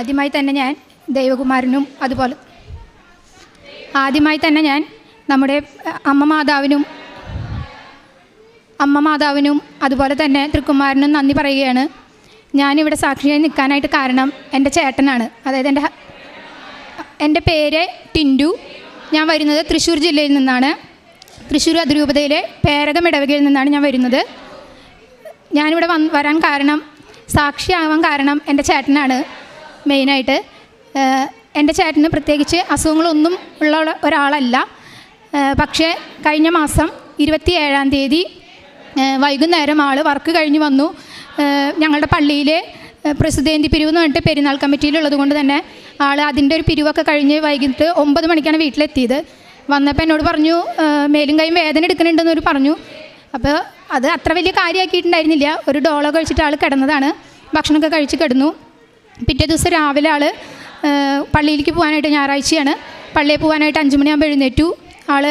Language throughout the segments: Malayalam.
ആദ്യമായി തന്നെ ഞാൻ ദൈവകുമാരനും അതുപോലെ ആദ്യമായി തന്നെ ഞാൻ നമ്മുടെ അമ്മ മാതാവിനും അമ്മ മാതാവിനും അതുപോലെ തന്നെ തൃക്കുമാരനും നന്ദി പറയുകയാണ്. ഞാനിവിടെ സാക്ഷിയായി നിൽക്കാനായിട്ട് കാരണം എന്റെ ചേട്ടനാണ്. അതായത് എന്റെ എന്റെ പേര് ടിൻഡു. ഞാൻ വരുന്നത് തൃശ്ശൂർ ജില്ലയിൽ നിന്നാണ്. തൃശ്ശൂർ അതിരൂപതയിലെ പേരകം ഇടവകയിൽ നിന്നാണ് ഞാൻ വരുന്നത്. ഞാനിവിടെ വന്ന് വരാൻ കാരണം സാക്ഷിയാവാൻ കാരണം എന്റെ ചേട്ടനാണ്. മെയിനായിട്ട് എന്റെ ചേട്ടന് പ്രത്യേകിച്ച് അസുഖങ്ങളൊന്നും ഉള്ള ഒരാളല്ല. പക്ഷേ കഴിഞ്ഞ മാസം ഇരുപത്തി ഏഴാം തീയതി വൈകുന്നേരം ആൾ വർക്ക് കഴിഞ്ഞ് വന്നു. ഞങ്ങളുടെ പള്ളിയിലെ ഏഹ് പ്രസിദ്ധേന്തി പിരിവ് എന്ന് പറഞ്ഞിട്ട് പെരുന്നാൾ കമ്മിറ്റിയിലുള്ളത് കൊണ്ട് തന്നെ ആൾ അതിന്റെ ഒരു പിരിവൊക്കെ കഴിഞ്ഞ് വൈകിട്ട് ഒമ്പത് മണിക്കാണ് വീട്ടിലെത്തിയത്. വന്നപ്പോൾ എന്നോട് പറഞ്ഞു മേലും കൈയും വേദന എടുക്കുന്നുണ്ടെന്ന് ഒരു പറഞ്ഞു. അപ്പോൾ അത് അത്ര വലിയ കാര്യമാക്കിയിട്ടുണ്ടായിരുന്നില്ല. ഒരു ഡോളോ കഴിച്ചിട്ട് ആൾ കിടന്നതാണ്. ഭക്ഷണമൊക്കെ കഴിച്ച് കിടന്നു. പിറ്റേ ദിവസം രാവിലെ ആൾ പള്ളിയിലേക്ക് പോകാനായിട്ട് ഞായറാഴ്ചയാണ്. പള്ളിയിൽ പോകാനായിട്ട് അഞ്ച് മണിയാകുമ്പോൾ എഴുന്നേറ്റു. ആൾ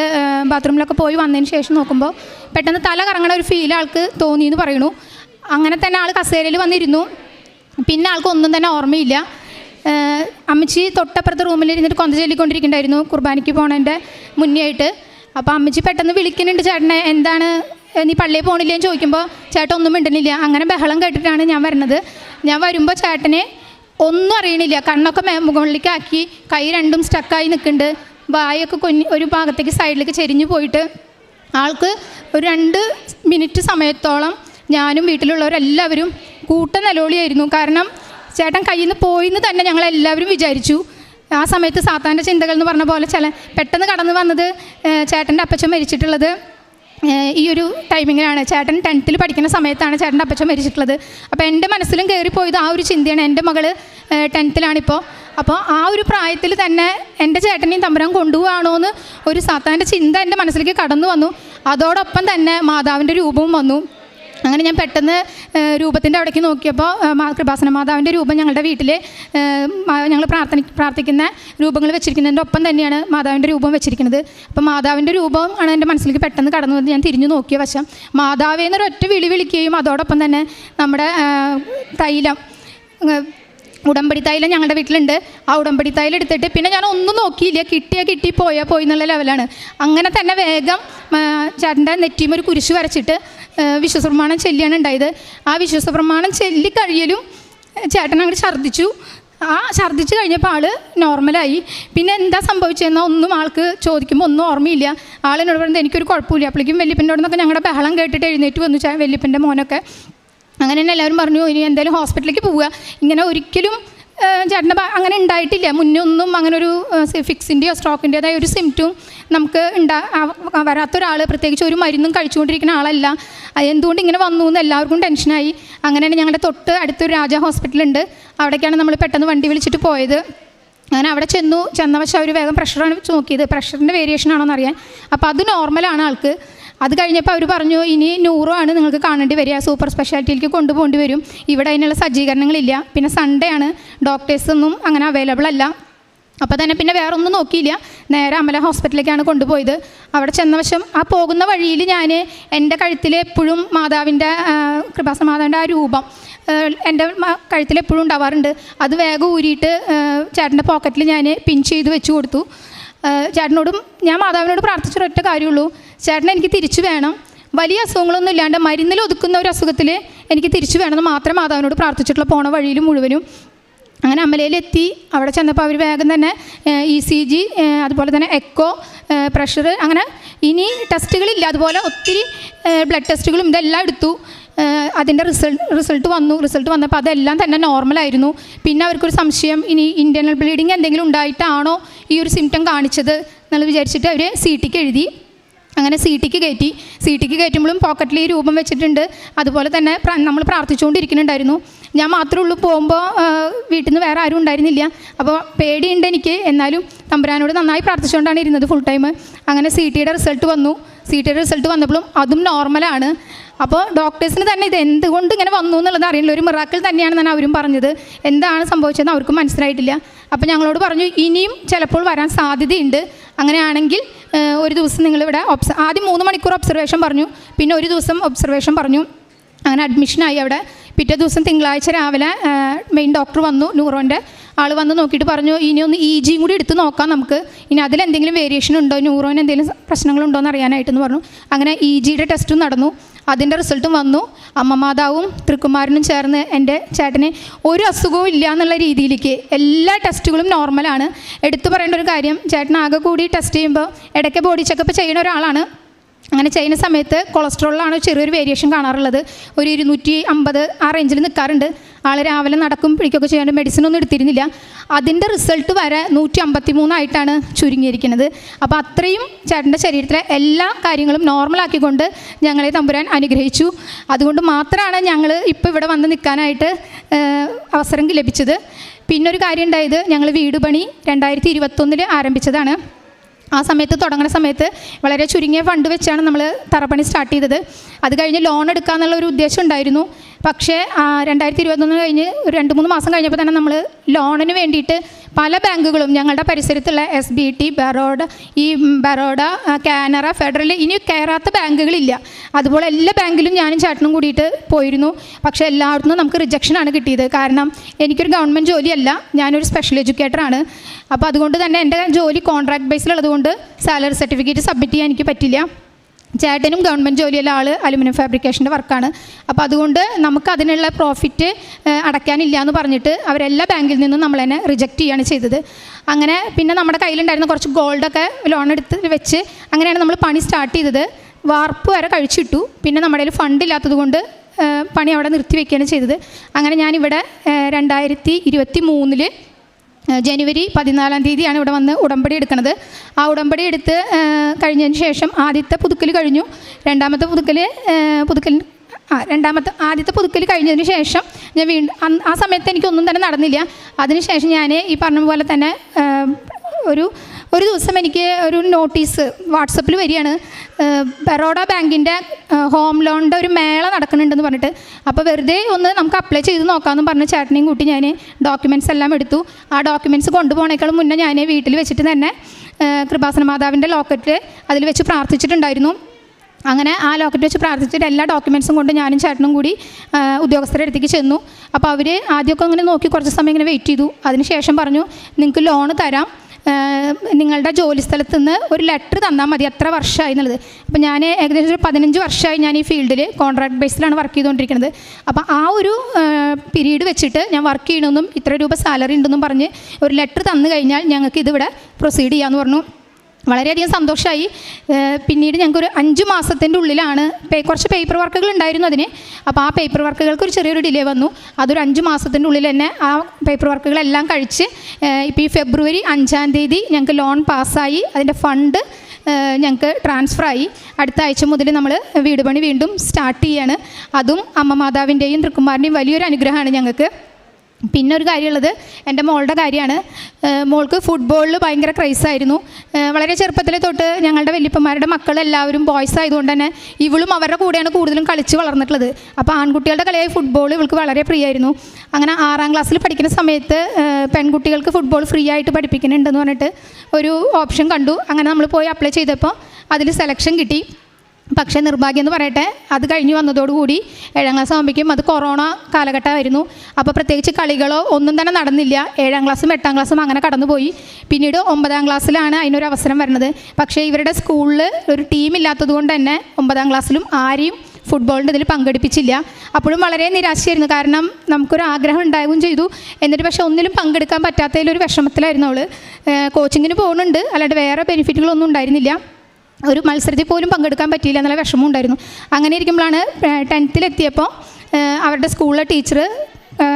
ബാത്റൂമിലൊക്കെ പോയി വന്നതിന് ശേഷം നോക്കുമ്പോൾ പെട്ടെന്ന് തല കറങ്ങണ ഒരു ഫീൽ ആൾക്ക് തോന്നി എന്ന് പറയണു. അങ്ങനെ തന്നെ ആൾ കസേരയിൽ വന്നിരുന്നു. പിന്നെ ആൾക്ക് ഒന്നും തന്നെ ഓർമ്മയില്ല. അമ്മച്ചി തൊട്ടപ്പുറത്തെ റൂമിൽ ഇരുന്നിട്ട് കൊന്ത ചൊല്ലിക്കൊണ്ടിരിക്കുന്നുണ്ടായിരുന്നു കുർബാനയ്ക്ക് പോണതിന്റെ മുന്നേ ആയിട്ട് അപ്പോൾ അമ്മച്ചി പെട്ടെന്ന് വിളിക്കുന്നുണ്ട് ചേട്ടനെ എന്താണ്? നീ പള്ളിയിൽ പോകണില്ലേന്ന് ചോദിക്കുമ്പോൾ ചേട്ടൻ ഒന്നും മിണ്ടുന്നില്ല അങ്ങനെ ബഹളം കേട്ടിട്ടാണ് ഞാൻ വരുന്നത് ഞാൻ വരുമ്പോൾ ചേട്ടനെ ഒന്നും അറിയണില്ല. കണ്ണൊക്കെ മേ മുകളിലേക്ക് കൈ രണ്ടും സ്റ്റക്കായി നിൽക്കുന്നുണ്ട് വായൊക്കെ കൊഞ്ഞ് ഒരു ഭാഗത്തേക്ക് സൈഡിലേക്ക് ചെരിഞ്ഞു പോയിട്ട് ആൾക്ക് ഒരു രണ്ട് മിനിറ്റ് സമയത്തോളം ഞാനും വീട്ടിലുള്ളവരെല്ലാവരും കൂട്ട നിലവിളിയായിരുന്നു. കാരണം ചേട്ടൻ കയ്യിൽ നിന്ന് പോയിന്ന് തന്നെ ഞങ്ങളെല്ലാവരും വിചാരിച്ചു. ആ സമയത്ത് സാത്താന്റെ ചിന്തകൾ എന്ന് പറഞ്ഞ പോലെ ചില പെട്ടെന്ന് കടന്നു വന്നത് ചേട്ടന്റെ അപ്പച്ചൻ മരിച്ചിട്ടുള്ളത്. ഈ ഒരു ടൈമിങ്ങിലാണ് ചേട്ടൻ ടെൻത്തിൽ പഠിക്കുന്ന സമയത്താണ് ചേട്ടന്റെ അപ്പച്ചൻ മരിച്ചിട്ടുള്ളത്. അപ്പോൾ എന്റെ മനസ്സിലും കയറിപ്പോയത് ആ ഒരു ചിന്തയാണ്. എന്റെ മകൾ ടെൻത്തിലാണിപ്പോൾ അപ്പോൾ ആ ഒരു പ്രായത്തിൽ തന്നെ എന്റെ ചേട്ടനെയും തമ്പുരാൻ കൊണ്ടുപോവാണോ എന്ന് ഒരു സാത്താന്റെ ചിന്ത എന്റെ മനസ്സിലേക്ക് കടന്നു വന്നു. അതോടൊപ്പം തന്നെ മാതാവിന്റെ രൂപവും വന്നു. അങ്ങനെ ഞാൻ പെട്ടെന്ന് രൂപത്തിന്റെ അവിടേക്ക് നോക്കിയപ്പോൾ കൃപാസന മാതാവിന്റെ രൂപം ഞങ്ങളുടെ വീട്ടിൽ ഞങ്ങൾ പ്രാർത്ഥന പ്രാർത്ഥിക്കുന്ന രൂപങ്ങൾ വെച്ചിരിക്കുന്നതിന്റെ ഒപ്പം തന്നെയാണ് മാതാവിന്റെ രൂപം വെച്ചിരിക്കുന്നത്. അപ്പോൾ മാതാവിന്റെ രൂപം ആണ് എന്റെ മനസ്സിലേക്ക് പെട്ടെന്ന് കടന്നു വന്ന് ഞാൻ തിരിഞ്ഞു നോക്കിയ വശം. മാതാവേ ഒറ്റ വിളി വിളിക്കുകയും അതോടൊപ്പം തന്നെ നമ്മുടെ തൈലം ഉടമ്പടി തൈലം ഞങ്ങളുടെ വീട്ടിലുണ്ട്. ആ ഉടമ്പടി തൈലം എടുത്തിട്ട് പിന്നെ ഞാൻ ഒന്നും നോക്കിയില്ല. കിട്ടിയാൽ കിട്ടി പോയാൽ പോയി എന്നുള്ള ലെവലാണ് അങ്ങനെ തന്നെ വേഗം ചേട്ടന്റെ നെറ്റിയും ഒരു കുരിശ് വരച്ചിട്ട് വിശ്വസപ്രമാണം ചെല്ലിയാണ് ഉണ്ടായത്. ആ വിശ്വസപ്രമാണം ചെല്ലി കഴിയലും ചേട്ടൻ അങ്ങോട്ട് ഛർദ്ദിച്ചു. ആ ഛർദ്ദിച്ച് കഴിഞ്ഞപ്പോൾ ആൾ നോർമലായി പിന്നെ എന്താ സംഭവിച്ചതെന്നാൽ ഒന്നും ആൾക്ക് ചോദിക്കുമ്പോൾ ഒന്നും ഓർമ്മയില്ല. ആളിനോട് പറയുന്നത് എനിക്കൊരു കുഴപ്പമില്ല. അപ്പോഴേക്കും വല്യപ്പന്റെ അവിടെ നിന്നൊക്കെ ഞങ്ങളുടെ ബഹളം കേട്ടിട്ട് എഴുന്നേറ്റ് വന്നു വല്യപ്പന്റെ മോനൊക്കെ. അങ്ങനെ തന്നെ എല്ലാവരും പറഞ്ഞു ഇനി എന്തായാലും ഹോസ്പിറ്റലിലേക്ക് പോവുക. ഇങ്ങനെ ഒരിക്കലും ചേട്ടന്റെ അങ്ങനെ ഉണ്ടായിട്ടില്ല. മുന്നേ ഒന്നും അങ്ങനെ ഒരു ഫിക്സിന്റെയോ സ്ട്രോക്കിന്റെതായ ഒരു സിംറ്റവും നമുക്ക് ഉണ്ടാ വരാത്ത വരാത്തൊരാൾ പ്രത്യേകിച്ച് ഒരു മരുന്നും കഴിച്ചുകൊണ്ടിരിക്കുന്ന ആളല്ല. അതെന്തുകൊണ്ട് ഇങ്ങനെ വന്നു എന്ന് എല്ലാവർക്കും ടെൻഷനായി. അങ്ങനെയാണ് ഞങ്ങളുടെ തൊട്ട് അടുത്തൊരു രാജ ഹോസ്പിറ്റലുണ്ട്. അവിടേക്കാണ് നമ്മൾ പെട്ടെന്ന് വണ്ടി വിളിച്ചിട്ട് പോയത്. അങ്ങനെ അവിടെ ചെന്നു. ചെന്ന പക്ഷേ അവർ വേഗം പ്രഷറാണ് നോക്കിയത്. പ്രഷറിന്റെ വേരിയേഷൻ ആണോ എന്നറിയാൻ അപ്പോൾ അത് നോർമലാണ് ആൾക്ക്. അത് കഴിഞ്ഞപ്പോൾ അവർ പറഞ്ഞു ഇനി നൂറോ ആണ് നിങ്ങൾക്ക് കാണേണ്ടി വരിക. സൂപ്പർ സ്പെഷ്യാലിറ്റിയിലേക്ക് കൊണ്ടുപോകേണ്ടി വരും. ഇവിടെ അതിനുള്ള സജ്ജീകരണങ്ങളില്ല. പിന്നെ സൺഡേ ആണ്. ഡോക്ടേഴ്സൊന്നും അങ്ങനെ അവൈലബിൾ അല്ല. അപ്പോൾ തന്നെ പിന്നെ വേറെ ഒന്നും നോക്കിയില്ല. നേരെ അമല ഹോസ്പിറ്റലിലേക്കാണ് കൊണ്ടുപോയത്. അവിടെ ചെന്ന വശം ആ പോകുന്ന വഴിയിൽ ഞാൻ എന്റെ കഴുത്തിൽ എപ്പോഴും മാതാവിന്റെ കൃപാസ മാതാവിന്റെ ആ രൂപം എന്റെ കഴുത്തിൽ എപ്പോഴും ഉണ്ടാവാറുണ്ട്. അത് വേഗം ഊരിയിട്ട് ചേട്ടന്റെ പോക്കറ്റിൽ ഞാൻ പിൻ ചെയ്ത് വെച്ച് കൊടുത്തു. ചേട്ടനോടും ഞാൻ മാതാവിനോട് പ്രാർത്ഥിച്ചൊരൊറ്റ കാര്യമുള്ളൂ. ചേട്ടൻ എനിക്ക് തിരിച്ചു വേണം. വലിയ അസുഖങ്ങളൊന്നും ഇല്ലാണ്ട് മരുന്നിൽ ഒതുക്കുന്ന ഒരു അസുഖത്തിൽ എനിക്ക് തിരിച്ചു വേണമെന്ന് മാത്രം മാതാവിനോട് പ്രാർത്ഥിച്ചിട്ടുള്ള പോണ വഴിയിൽ മുഴുവനും. അങ്ങനെ അമലയിലെത്തി. അവിടെ ചെന്നപ്പോൾ അവർ വേഗം തന്നെ ഇ സി ജി അതുപോലെ തന്നെ എക്കോ പ്രഷർ അങ്ങനെ ഇനി ടെസ്റ്റുകളില്ല അതുപോലെ ഒത്തിരി ബ്ലഡ് ടെസ്റ്റുകളും ഇതെല്ലാം എടുത്തു. അതിന്റെ റിസൾട്ട് റിസൾട്ട് വന്നു. റിസൾട്ട് വന്നപ്പോൾ അതെല്ലാം തന്നെ നോർമലായിരുന്നു പിന്നെ അവർക്കൊരു സംശയം ഇനി ഇന്റേർണൽ ബ്ലീഡിങ് എന്തെങ്കിലും ഉണ്ടായിട്ടാണോ ഈ ഒരു സിംറ്റം കാണിച്ചത്? എന്നുള്ളത് വിചാരിച്ചിട്ട് അവർ സി ടിക്ക് എഴുതി. അങ്ങനെ സീറ്റിക്ക് കയറ്റി. സീറ്റിക്ക് കയറ്റുമ്പോഴും പോക്കറ്റിൽ ഈ രൂപം വെച്ചിട്ടുണ്ട്. അതുപോലെ തന്നെ നമ്മൾ പ്രാർത്ഥിച്ചുകൊണ്ടിരിക്കുന്നുണ്ടായിരുന്നു. ഞാൻ മാത്രമേ ഉള്ളൂ പോകുമ്പോൾ വീട്ടിൽ നിന്ന് വേറെ ആരും ഉണ്ടായിരുന്നില്ല. അപ്പോൾ പേടിയുണ്ട് എനിക്ക്. എന്നാലും തമ്പുരാനോട് നന്നായി പ്രാർത്ഥിച്ചുകൊണ്ടാണ് ഇരുന്നത് ഫുൾ ടൈം അങ്ങനെ സി ടിയുടെ റിസൾട്ട് വന്നു. സി ടിയുടെ റിസൾട്ട് വന്നപ്പോഴും അതും നോർമലാണ് അപ്പോൾ ഡോക്ടേഴ്സിന് തന്നെ ഇത് എന്തുകൊണ്ട് ഇങ്ങനെ വന്നു എന്നുള്ളത് അറിയില്ല. ഒരു മിറാക്കിൾ തന്നെയാണെന്നാണ് അവരും പറഞ്ഞത്. എന്താണ് സംഭവിച്ചതെന്ന് അവർക്കും മനസ്സിലായിട്ടില്ല. അപ്പോൾ ഞങ്ങളോട് പറഞ്ഞു ഇനിയും ചിലപ്പോൾ വരാൻ സാധ്യതയുണ്ട്. അങ്ങനെയാണെങ്കിൽ ഒരു ദിവസം നിങ്ങളിവിടെ ഒബ്സ ആദ്യം മൂന്ന് മണിക്കൂർ ഒബ്സർവേഷൻ പറഞ്ഞു പിന്നെ ഒരു ദിവസം ഒബ്സർവേഷൻ പറഞ്ഞു. അങ്ങനെ അഡ്മിഷനായി അവിടെ. പിറ്റേ ദിവസം തിങ്കളാഴ്ച രാവിലെ മെയിൻ ഡോക്ടർ വന്നു ന്യൂറോന്റെ ആൾ വന്ന് നോക്കിയിട്ട് പറഞ്ഞു ഇനി ഒന്ന് ഇ ജിയും കൂടി എടുത്ത് നോക്കാം നമുക്ക്. ഇനി അതിലെന്തെങ്കിലും വേരിയേഷൻ ഉണ്ടോ? ന്യൂറോന് എന്തെങ്കിലും പ്രശ്നങ്ങളുണ്ടോ എന്ന് അറിയാനായിട്ടെന്ന് പറഞ്ഞു. അങ്ങനെ ഇ ജിയുടെ ടെസ്റ്റും നടന്നു. അതിന്റെ റിസൾട്ടും വന്നു. അമ്മമാതാവും തൃക്കുമാരനും ചേർന്ന് എന്റെ ചേട്ടന് ഒരു അസുഖവും ഇല്ല എന്നുള്ള രീതിയിലേക്ക് എല്ലാ ടെസ്റ്റുകളും നോർമലാണ് എടുത്തു പറയേണ്ട ഒരു കാര്യം ചേട്ടൻ ആകെ കൂടി ടെസ്റ്റ് ചെയ്യുമ്പോൾ ഇടയ്ക്ക് ബോഡി ചെക്കപ്പ് ചെയ്യുന്ന ഒരാളാണ്. അങ്ങനെ ചെയ്യുന്ന സമയത്ത് കൊളസ്ട്രോളിലാണ് ചെറിയൊരു വേരിയേഷൻ കാണാറുള്ളത്. ഒരു ഇരുന്നൂറ്റി അമ്പത് ആ റേഞ്ചിൽ നിൽക്കാറുണ്ട് ആൾ രാവിലെ നടക്കും പിടിക്കുകയൊക്കെ ചെയ്യാണ്ട് മെഡിസിൻ ഒന്നും എടുത്തിരുന്നില്ല. അതിന്റെ റിസൾട്ട് വരെ നൂറ്റി അമ്പത്തി മൂന്നായിട്ടാണ് ചുരുങ്ങിയിരിക്കുന്നത്. അപ്പോൾ അത്രയും ചേട്ടന്റെ ശരീരത്തിലെ എല്ലാ കാര്യങ്ങളും നോർമലാക്കിക്കൊണ്ട് ഞങ്ങളെ തമ്പുരാൻ അനുഗ്രഹിച്ചു. അതുകൊണ്ട് മാത്രമാണ് ഞങ്ങൾ ഇപ്പോൾ ഇവിടെ വന്ന് നിൽക്കാനായിട്ട് അവസരം ലഭിച്ചത്. പിന്നൊരു കാര്യം ഉണ്ടായത് ഞങ്ങൾ വീട് പണി രണ്ടായിരത്തി ഇരുപത്തൊന്നിൽ ആരംഭിച്ചതാണ്. ആ സമയത്ത് തുടങ്ങുന്ന സമയത്ത് വളരെ ചുരുങ്ങിയ ഫണ്ട് വെച്ചാണ് നമ്മൾ തറപ്പണി സ്റ്റാർട്ട് ചെയ്തത്. അത് കഴിഞ്ഞ് ലോൺ എടുക്കുക ഒരു ഉദ്ദേശം ഉണ്ടായിരുന്നു. പക്ഷേ രണ്ടായിരത്തി ഇരുപത്തൊന്ന് കഴിഞ്ഞ് ഒരു രണ്ട് മൂന്ന് മാസം കഴിഞ്ഞപ്പോൾ തന്നെ നമ്മൾ ലോണിന് വേണ്ടിയിട്ട് പല ബാങ്കുകളും ഞങ്ങളുടെ പരിസരത്തുള്ള എസ് ബി ടി ബറോഡ ഈ ബറോഡ കാനറ ഫെഡറൽ ഇനി കയറാത്ത ബാങ്കുകളില്ല. അതുപോലെ എല്ലാ ബാങ്കിലും ഞാനും ചേട്ടനും കൂടിയിട്ട് പോയിരുന്നു. പക്ഷേ എല്ലായിടത്തും നമുക്ക് റിജക്ഷനാണ് കിട്ടിയത്. കാരണം എനിക്കൊരു ഗവൺമെന്റ് ജോലിയല്ല. ഞാനൊരു സ്പെഷ്യൽ എഡ്യൂക്കേറ്ററാണ് അപ്പോൾ അതുകൊണ്ട് തന്നെ എന്റെ ജോലി കോൺട്രാക്ട് ബേസിലുള്ളതുകൊണ്ട് സാലറി സർട്ടിഫിക്കറ്റ് സബ്മിറ്റ് ചെയ്യാൻ എനിക്ക് പറ്റില്ല. ചേട്ടനും ഗവൺമെന്റ് ജോലിയുള്ള ആൾ അലുമിനിയം ഫാബ്രിക്കേഷന്റെ വർക്കാണ്. അപ്പോൾ അതുകൊണ്ട് നമുക്ക് അതിനുള്ള പ്രോഫിറ്റ് അടയ്ക്കാനില്ല എന്ന് പറഞ്ഞിട്ട് അവരെല്ലാ ബാങ്കിൽ നിന്നും നമ്മൾ തന്നെ റിജക്റ്റ് ചെയ്യാണ് ചെയ്തത്. അങ്ങനെ പിന്നെ നമ്മുടെ കയ്യിലുണ്ടായിരുന്ന കുറച്ച് ഗോൾഡൊക്കെ ലോൺ എടുത്ത് വെച്ച് അങ്ങനെയാണ് നമ്മൾ പണി സ്റ്റാർട്ട് ചെയ്തത്. വാർപ്പ് വരെ കഴിച്ചിട്ടു. പിന്നെ നമ്മുടെ കയ്യിൽ ഫണ്ട് ഇല്ലാത്തത് കൊണ്ട് പണി അവിടെ നിർത്തി വെക്കുകയാണ് ചെയ്തത്. അങ്ങനെ ഞാനിവിടെ രണ്ടായിരത്തി ഇരുപത്തി മൂന്നിൽ ഏഹ് ജനുവരി പതിനാലാം തീയതിയാണ് ഇവിടെ വന്ന് ഉടമ്പടി എടുക്കുന്നത് ആ ഉടമ്പടി എടുത്ത് കഴിഞ്ഞതിന് ശേഷം ആദ്യത്തെ പുതുക്കൽ കഴിഞ്ഞു. രണ്ടാമത്തെ പുതുക്കൽ പുതുക്കൽ ആ രണ്ടാമത്തെ ആദ്യത്തെ പുതുക്കൽ കഴിഞ്ഞതിന് ശേഷം ഞാൻ വീണ്ടും ആ സമയത്ത് എനിക്കൊന്നും തന്നെ നടന്നില്ല. അതിനുശേഷം ഞാൻ ഈ പറഞ്ഞ പോലെ തന്നെ ഒരു ഒരു ദിവസം എനിക്ക് ഒരു നോട്ടീസ് വാട്സപ്പിൽ വരികയാണ്. ബറോഡ ബാങ്കിന്റെ ഹോം ലോണിന്റെ ഒരു മേള നടക്കുന്നുണ്ടെന്ന് പറഞ്ഞിട്ട്. അപ്പോൾ വെറുതെ ഒന്ന് നമുക്ക് അപ്ലൈ ചെയ്ത് നോക്കാമെന്ന് പറഞ്ഞ ചേട്ടനെയും കൂട്ടി ഞാൻ ഡോക്യുമെന്റ്സ് എല്ലാം എടുത്തു. ആ ഡോക്യുമെന്റ്സ് കൊണ്ടുപോകണേക്കാളും മുന്നേ ഞാൻ വീട്ടിൽ വെച്ചിട്ട് തന്നെ കൃപാസന മാതാവിന്റെ ലോക്കറ്റ് അതിൽ വെച്ച് പ്രാർത്ഥിച്ചിട്ടുണ്ടായിരുന്നു. അങ്ങനെ ആ ലോക്കറ്റ് വെച്ച് പ്രാർത്ഥിച്ചിട്ട് എല്ലാ ഡോക്യുമെൻസും കൊണ്ട് ഞാനും ചേട്ടനും കൂടി ഉദ്യോഗസ്ഥരുടെ അടുത്തേക്ക് ചെന്നു. അപ്പോൾ അവർ ആദ്യമൊക്കെ അങ്ങനെ നോക്കി കുറച്ച് സമയം ഇങ്ങനെ വെയിറ്റ് ചെയ്തു. അതിനുശേഷം പറഞ്ഞു നിങ്ങൾക്ക് ലോൺ തരാം. നിങ്ങളുടെ ജോലി സ്ഥലത്ത് നിന്ന് ഒരു ലെറ്റർ തന്നാൽ മതി. എത്ര വർഷമായി എന്നുള്ളത്. അപ്പോൾ ഞാൻ ഏകദേശം ഒരു പതിനഞ്ച് വർഷമായി ഞാൻ ഈ ഫീൽഡിൽ കോൺട്രാക്ട് ബേസിലാണ് വർക്ക് ചെയ്തുകൊണ്ടിരിക്കുന്നത് അപ്പോൾ ആ ഒരു പീരീഡ് വെച്ചിട്ട് ഞാൻ വർക്ക് ചെയ്യണമെന്നും ഇത്ര രൂപ സാലറി ഉണ്ടെന്നും പറഞ്ഞ് ഒരു ലെറ്റർ തന്നു കഴിഞ്ഞാൽ ഞങ്ങൾക്ക് ഇതിവിടെ പ്രൊസീഡ് ചെയ്യാമെന്ന് പറഞ്ഞു. വളരെയധികം സന്തോഷമായി പിന്നീട് ഞങ്ങൾക്കൊരു അഞ്ച് മാസത്തിന്റെ ഉള്ളിലാണ് കുറച്ച് പേപ്പർ വർക്കുകൾ ഉണ്ടായിരുന്നു അതിന്. അപ്പോൾ ആ പേപ്പർ വർക്കുകൾക്ക് ഒരു ചെറിയൊരു ഡിലേ വന്നു. അതൊരു അഞ്ച് മാസത്തിന്റെ ഉള്ളിൽ തന്നെ ആ പേപ്പർ വർക്കുകളെല്ലാം കഴിച്ച് ഇപ്പോൾ ഈ ഫെബ്രുവരി അഞ്ചാം തീയതി ഞങ്ങൾക്ക് ലോൺ പാസ്സായി അതിന്റെ ഫണ്ട് ഞങ്ങൾക്ക് ട്രാൻസ്ഫർ ആയി. അടുത്ത ആഴ്ച മുതൽ നമ്മൾ വീട് പണി വീണ്ടും സ്റ്റാർട്ട് ചെയ്യാണ്. അതും അമ്മ മാതാവിന്റെയും തൃക്കുമാറിന്റെയും വലിയൊരു അനുഗ്രഹമാണ് ഞങ്ങൾക്ക്. പിന്നെ ഒരു കാര്യമുള്ളത് എന്റെ മോളുടെ കാര്യമാണ്. മോൾക്ക് ഫുട്ബോളിൽ ഭയങ്കര ക്രൈസ് ആയിരുന്നു. വളരെ ചെറുപ്പത്തിലെ തൊട്ട് ഞങ്ങളുടെ വല്യപ്പന്മാരുടെ മക്കളെല്ലാവരും ബോയ്സ് ആയതുകൊണ്ട് തന്നെ ഇവളും അവരുടെ കൂടെയാണ് കൂടുതലും കളിച്ച് വളർന്നിട്ടുള്ളത്. അപ്പോൾ ആൺകുട്ടികളുടെ കളിയായി ഫുട്ബോൾ ഇവൾക്ക് വളരെ പ്രിയമായിരുന്നു അങ്ങനെ ആറാം ക്ലാസ്സിൽ പഠിക്കുന്ന സമയത്ത് പെൺകുട്ടികൾക്ക് ഫുട്ബോൾ ഫ്രീ ആയിട്ട് പഠിപ്പിക്കുന്നുണ്ടെന്ന് പറഞ്ഞിട്ട് ഒരു ഓപ്ഷൻ കണ്ടു. അങ്ങനെ നമ്മൾ പോയി അപ്ലൈ ചെയ്തപ്പോൾ അതിൽ സെലക്ഷൻ കിട്ടി. പക്ഷേ നിർഭാഗ്യം എന്ന് പറയട്ടെ അത് കഴിഞ്ഞ് വന്നതോടുകൂടി ഏഴാം ക്ലാസ് ആകുമ്പോഴേക്കും അത് കൊറോണ കാലഘട്ടമായിരുന്നു. അപ്പോൾ പ്രത്യേകിച്ച് കളികളോ ഒന്നും തന്നെ നടന്നില്ല. ഏഴാം ക്ലാസ്സും എട്ടാം ക്ലാസ്സും അങ്ങനെ കടന്നുപോയി. പിന്നീട് ഒമ്പതാം ക്ലാസ്സിലാണ് അതിനൊരു അവസരം വരുന്നത്. പക്ഷേ ഇവരുടെ സ്കൂളിൽ ഒരു ടീമില്ലാത്തത് കൊണ്ട് തന്നെ ഒമ്പതാം ക്ലാസ്സിലും ആരെയും ഫുട്ബോളിന്റെ ഇതിൽ പങ്കെടുപ്പിച്ചില്ല. അപ്പോഴും വളരെ നിരാശയായിരുന്നു. കാരണം നമുക്കൊരു ആഗ്രഹം ഉണ്ടാവുകയും ചെയ്തു. എന്നിട്ട് പക്ഷേ ഒന്നിലും പങ്കെടുക്കാൻ പറ്റാത്തതിലൊരു വിഷമത്തിലായിരുന്നു അവൾ കോച്ചിങ്ങിന് പോകുന്നുണ്ട്. അല്ലാണ്ട് വേറെ ബെനിഫിറ്റുകളൊന്നും ഉണ്ടായിരുന്നില്ല. ഒരു മത്സരത്തിൽ പോലും പങ്കെടുക്കാൻ പറ്റിയില്ല എന്നുള്ള വിഷമം ഉണ്ടായിരുന്നു. അങ്ങനെ ഇരിക്കുമ്പോഴാണ് ടെൻത്തിലെത്തിയപ്പോൾ അവരുടെ സ്കൂളിലെ ടീച്ചർ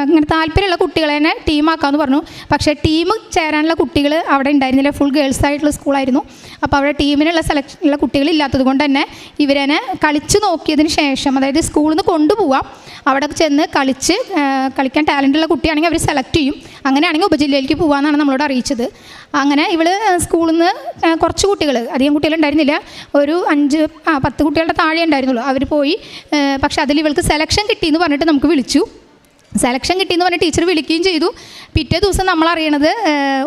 ഇങ്ങനെ താല്പര്യമുള്ള കുട്ടികളെ തന്നെ ടീമാക്കാമെന്ന് പറഞ്ഞു. പക്ഷേ ടീം ചേരാനുള്ള കുട്ടികൾ അവിടെ ഉണ്ടായിരുന്നില്ല. ഫുൾ ഗേൾസ് ആയിട്ടുള്ള സ്കൂളായിരുന്നു. അപ്പോൾ അവിടെ ടീമിനുള്ള സെലക്ഷനുള്ള കുട്ടികളില്ലാത്തത് കൊണ്ട് തന്നെ ഇവരെന്നെ കളിച്ച് നോക്കിയതിന് ശേഷം അതായത് സ്കൂളിൽ നിന്ന് കൊണ്ടുപോവാം അവിടെ ചെന്ന് കളിച്ച് കളിക്കാൻ ടാലന്റുള്ള കുട്ടിയാണെങ്കിൽ അവർ സെലക്ട് ചെയ്യും. അങ്ങനെയാണെങ്കിൽ ഉപജില്ലയിലേക്ക് പോകാമെന്നാണ് നമ്മളോട് അറിയിച്ചത്. അങ്ങനെ ഇവൾ സ്കൂളിൽ നിന്ന് കുറച്ച് കുട്ടികൾ അധികം കുട്ടികളുണ്ടായിരുന്നില്ല ഒരു അഞ്ച് ആ പത്ത് കുട്ടികളുടെ താഴെ ഉണ്ടായിരുന്നുള്ളൂ. അവർ പോയി പക്ഷെ അതിൽ ഇവൾക്ക് സെലക്ഷൻ കിട്ടിയെന്ന് പറഞ്ഞിട്ട് നമുക്ക് വിളിച്ചു. സെലക്ഷൻ കിട്ടിയെന്ന് പറഞ്ഞ് ടീച്ചർ വിളിക്കുകയും ചെയ്തു. പിറ്റേ ദിവസം നമ്മൾ അറിയണത്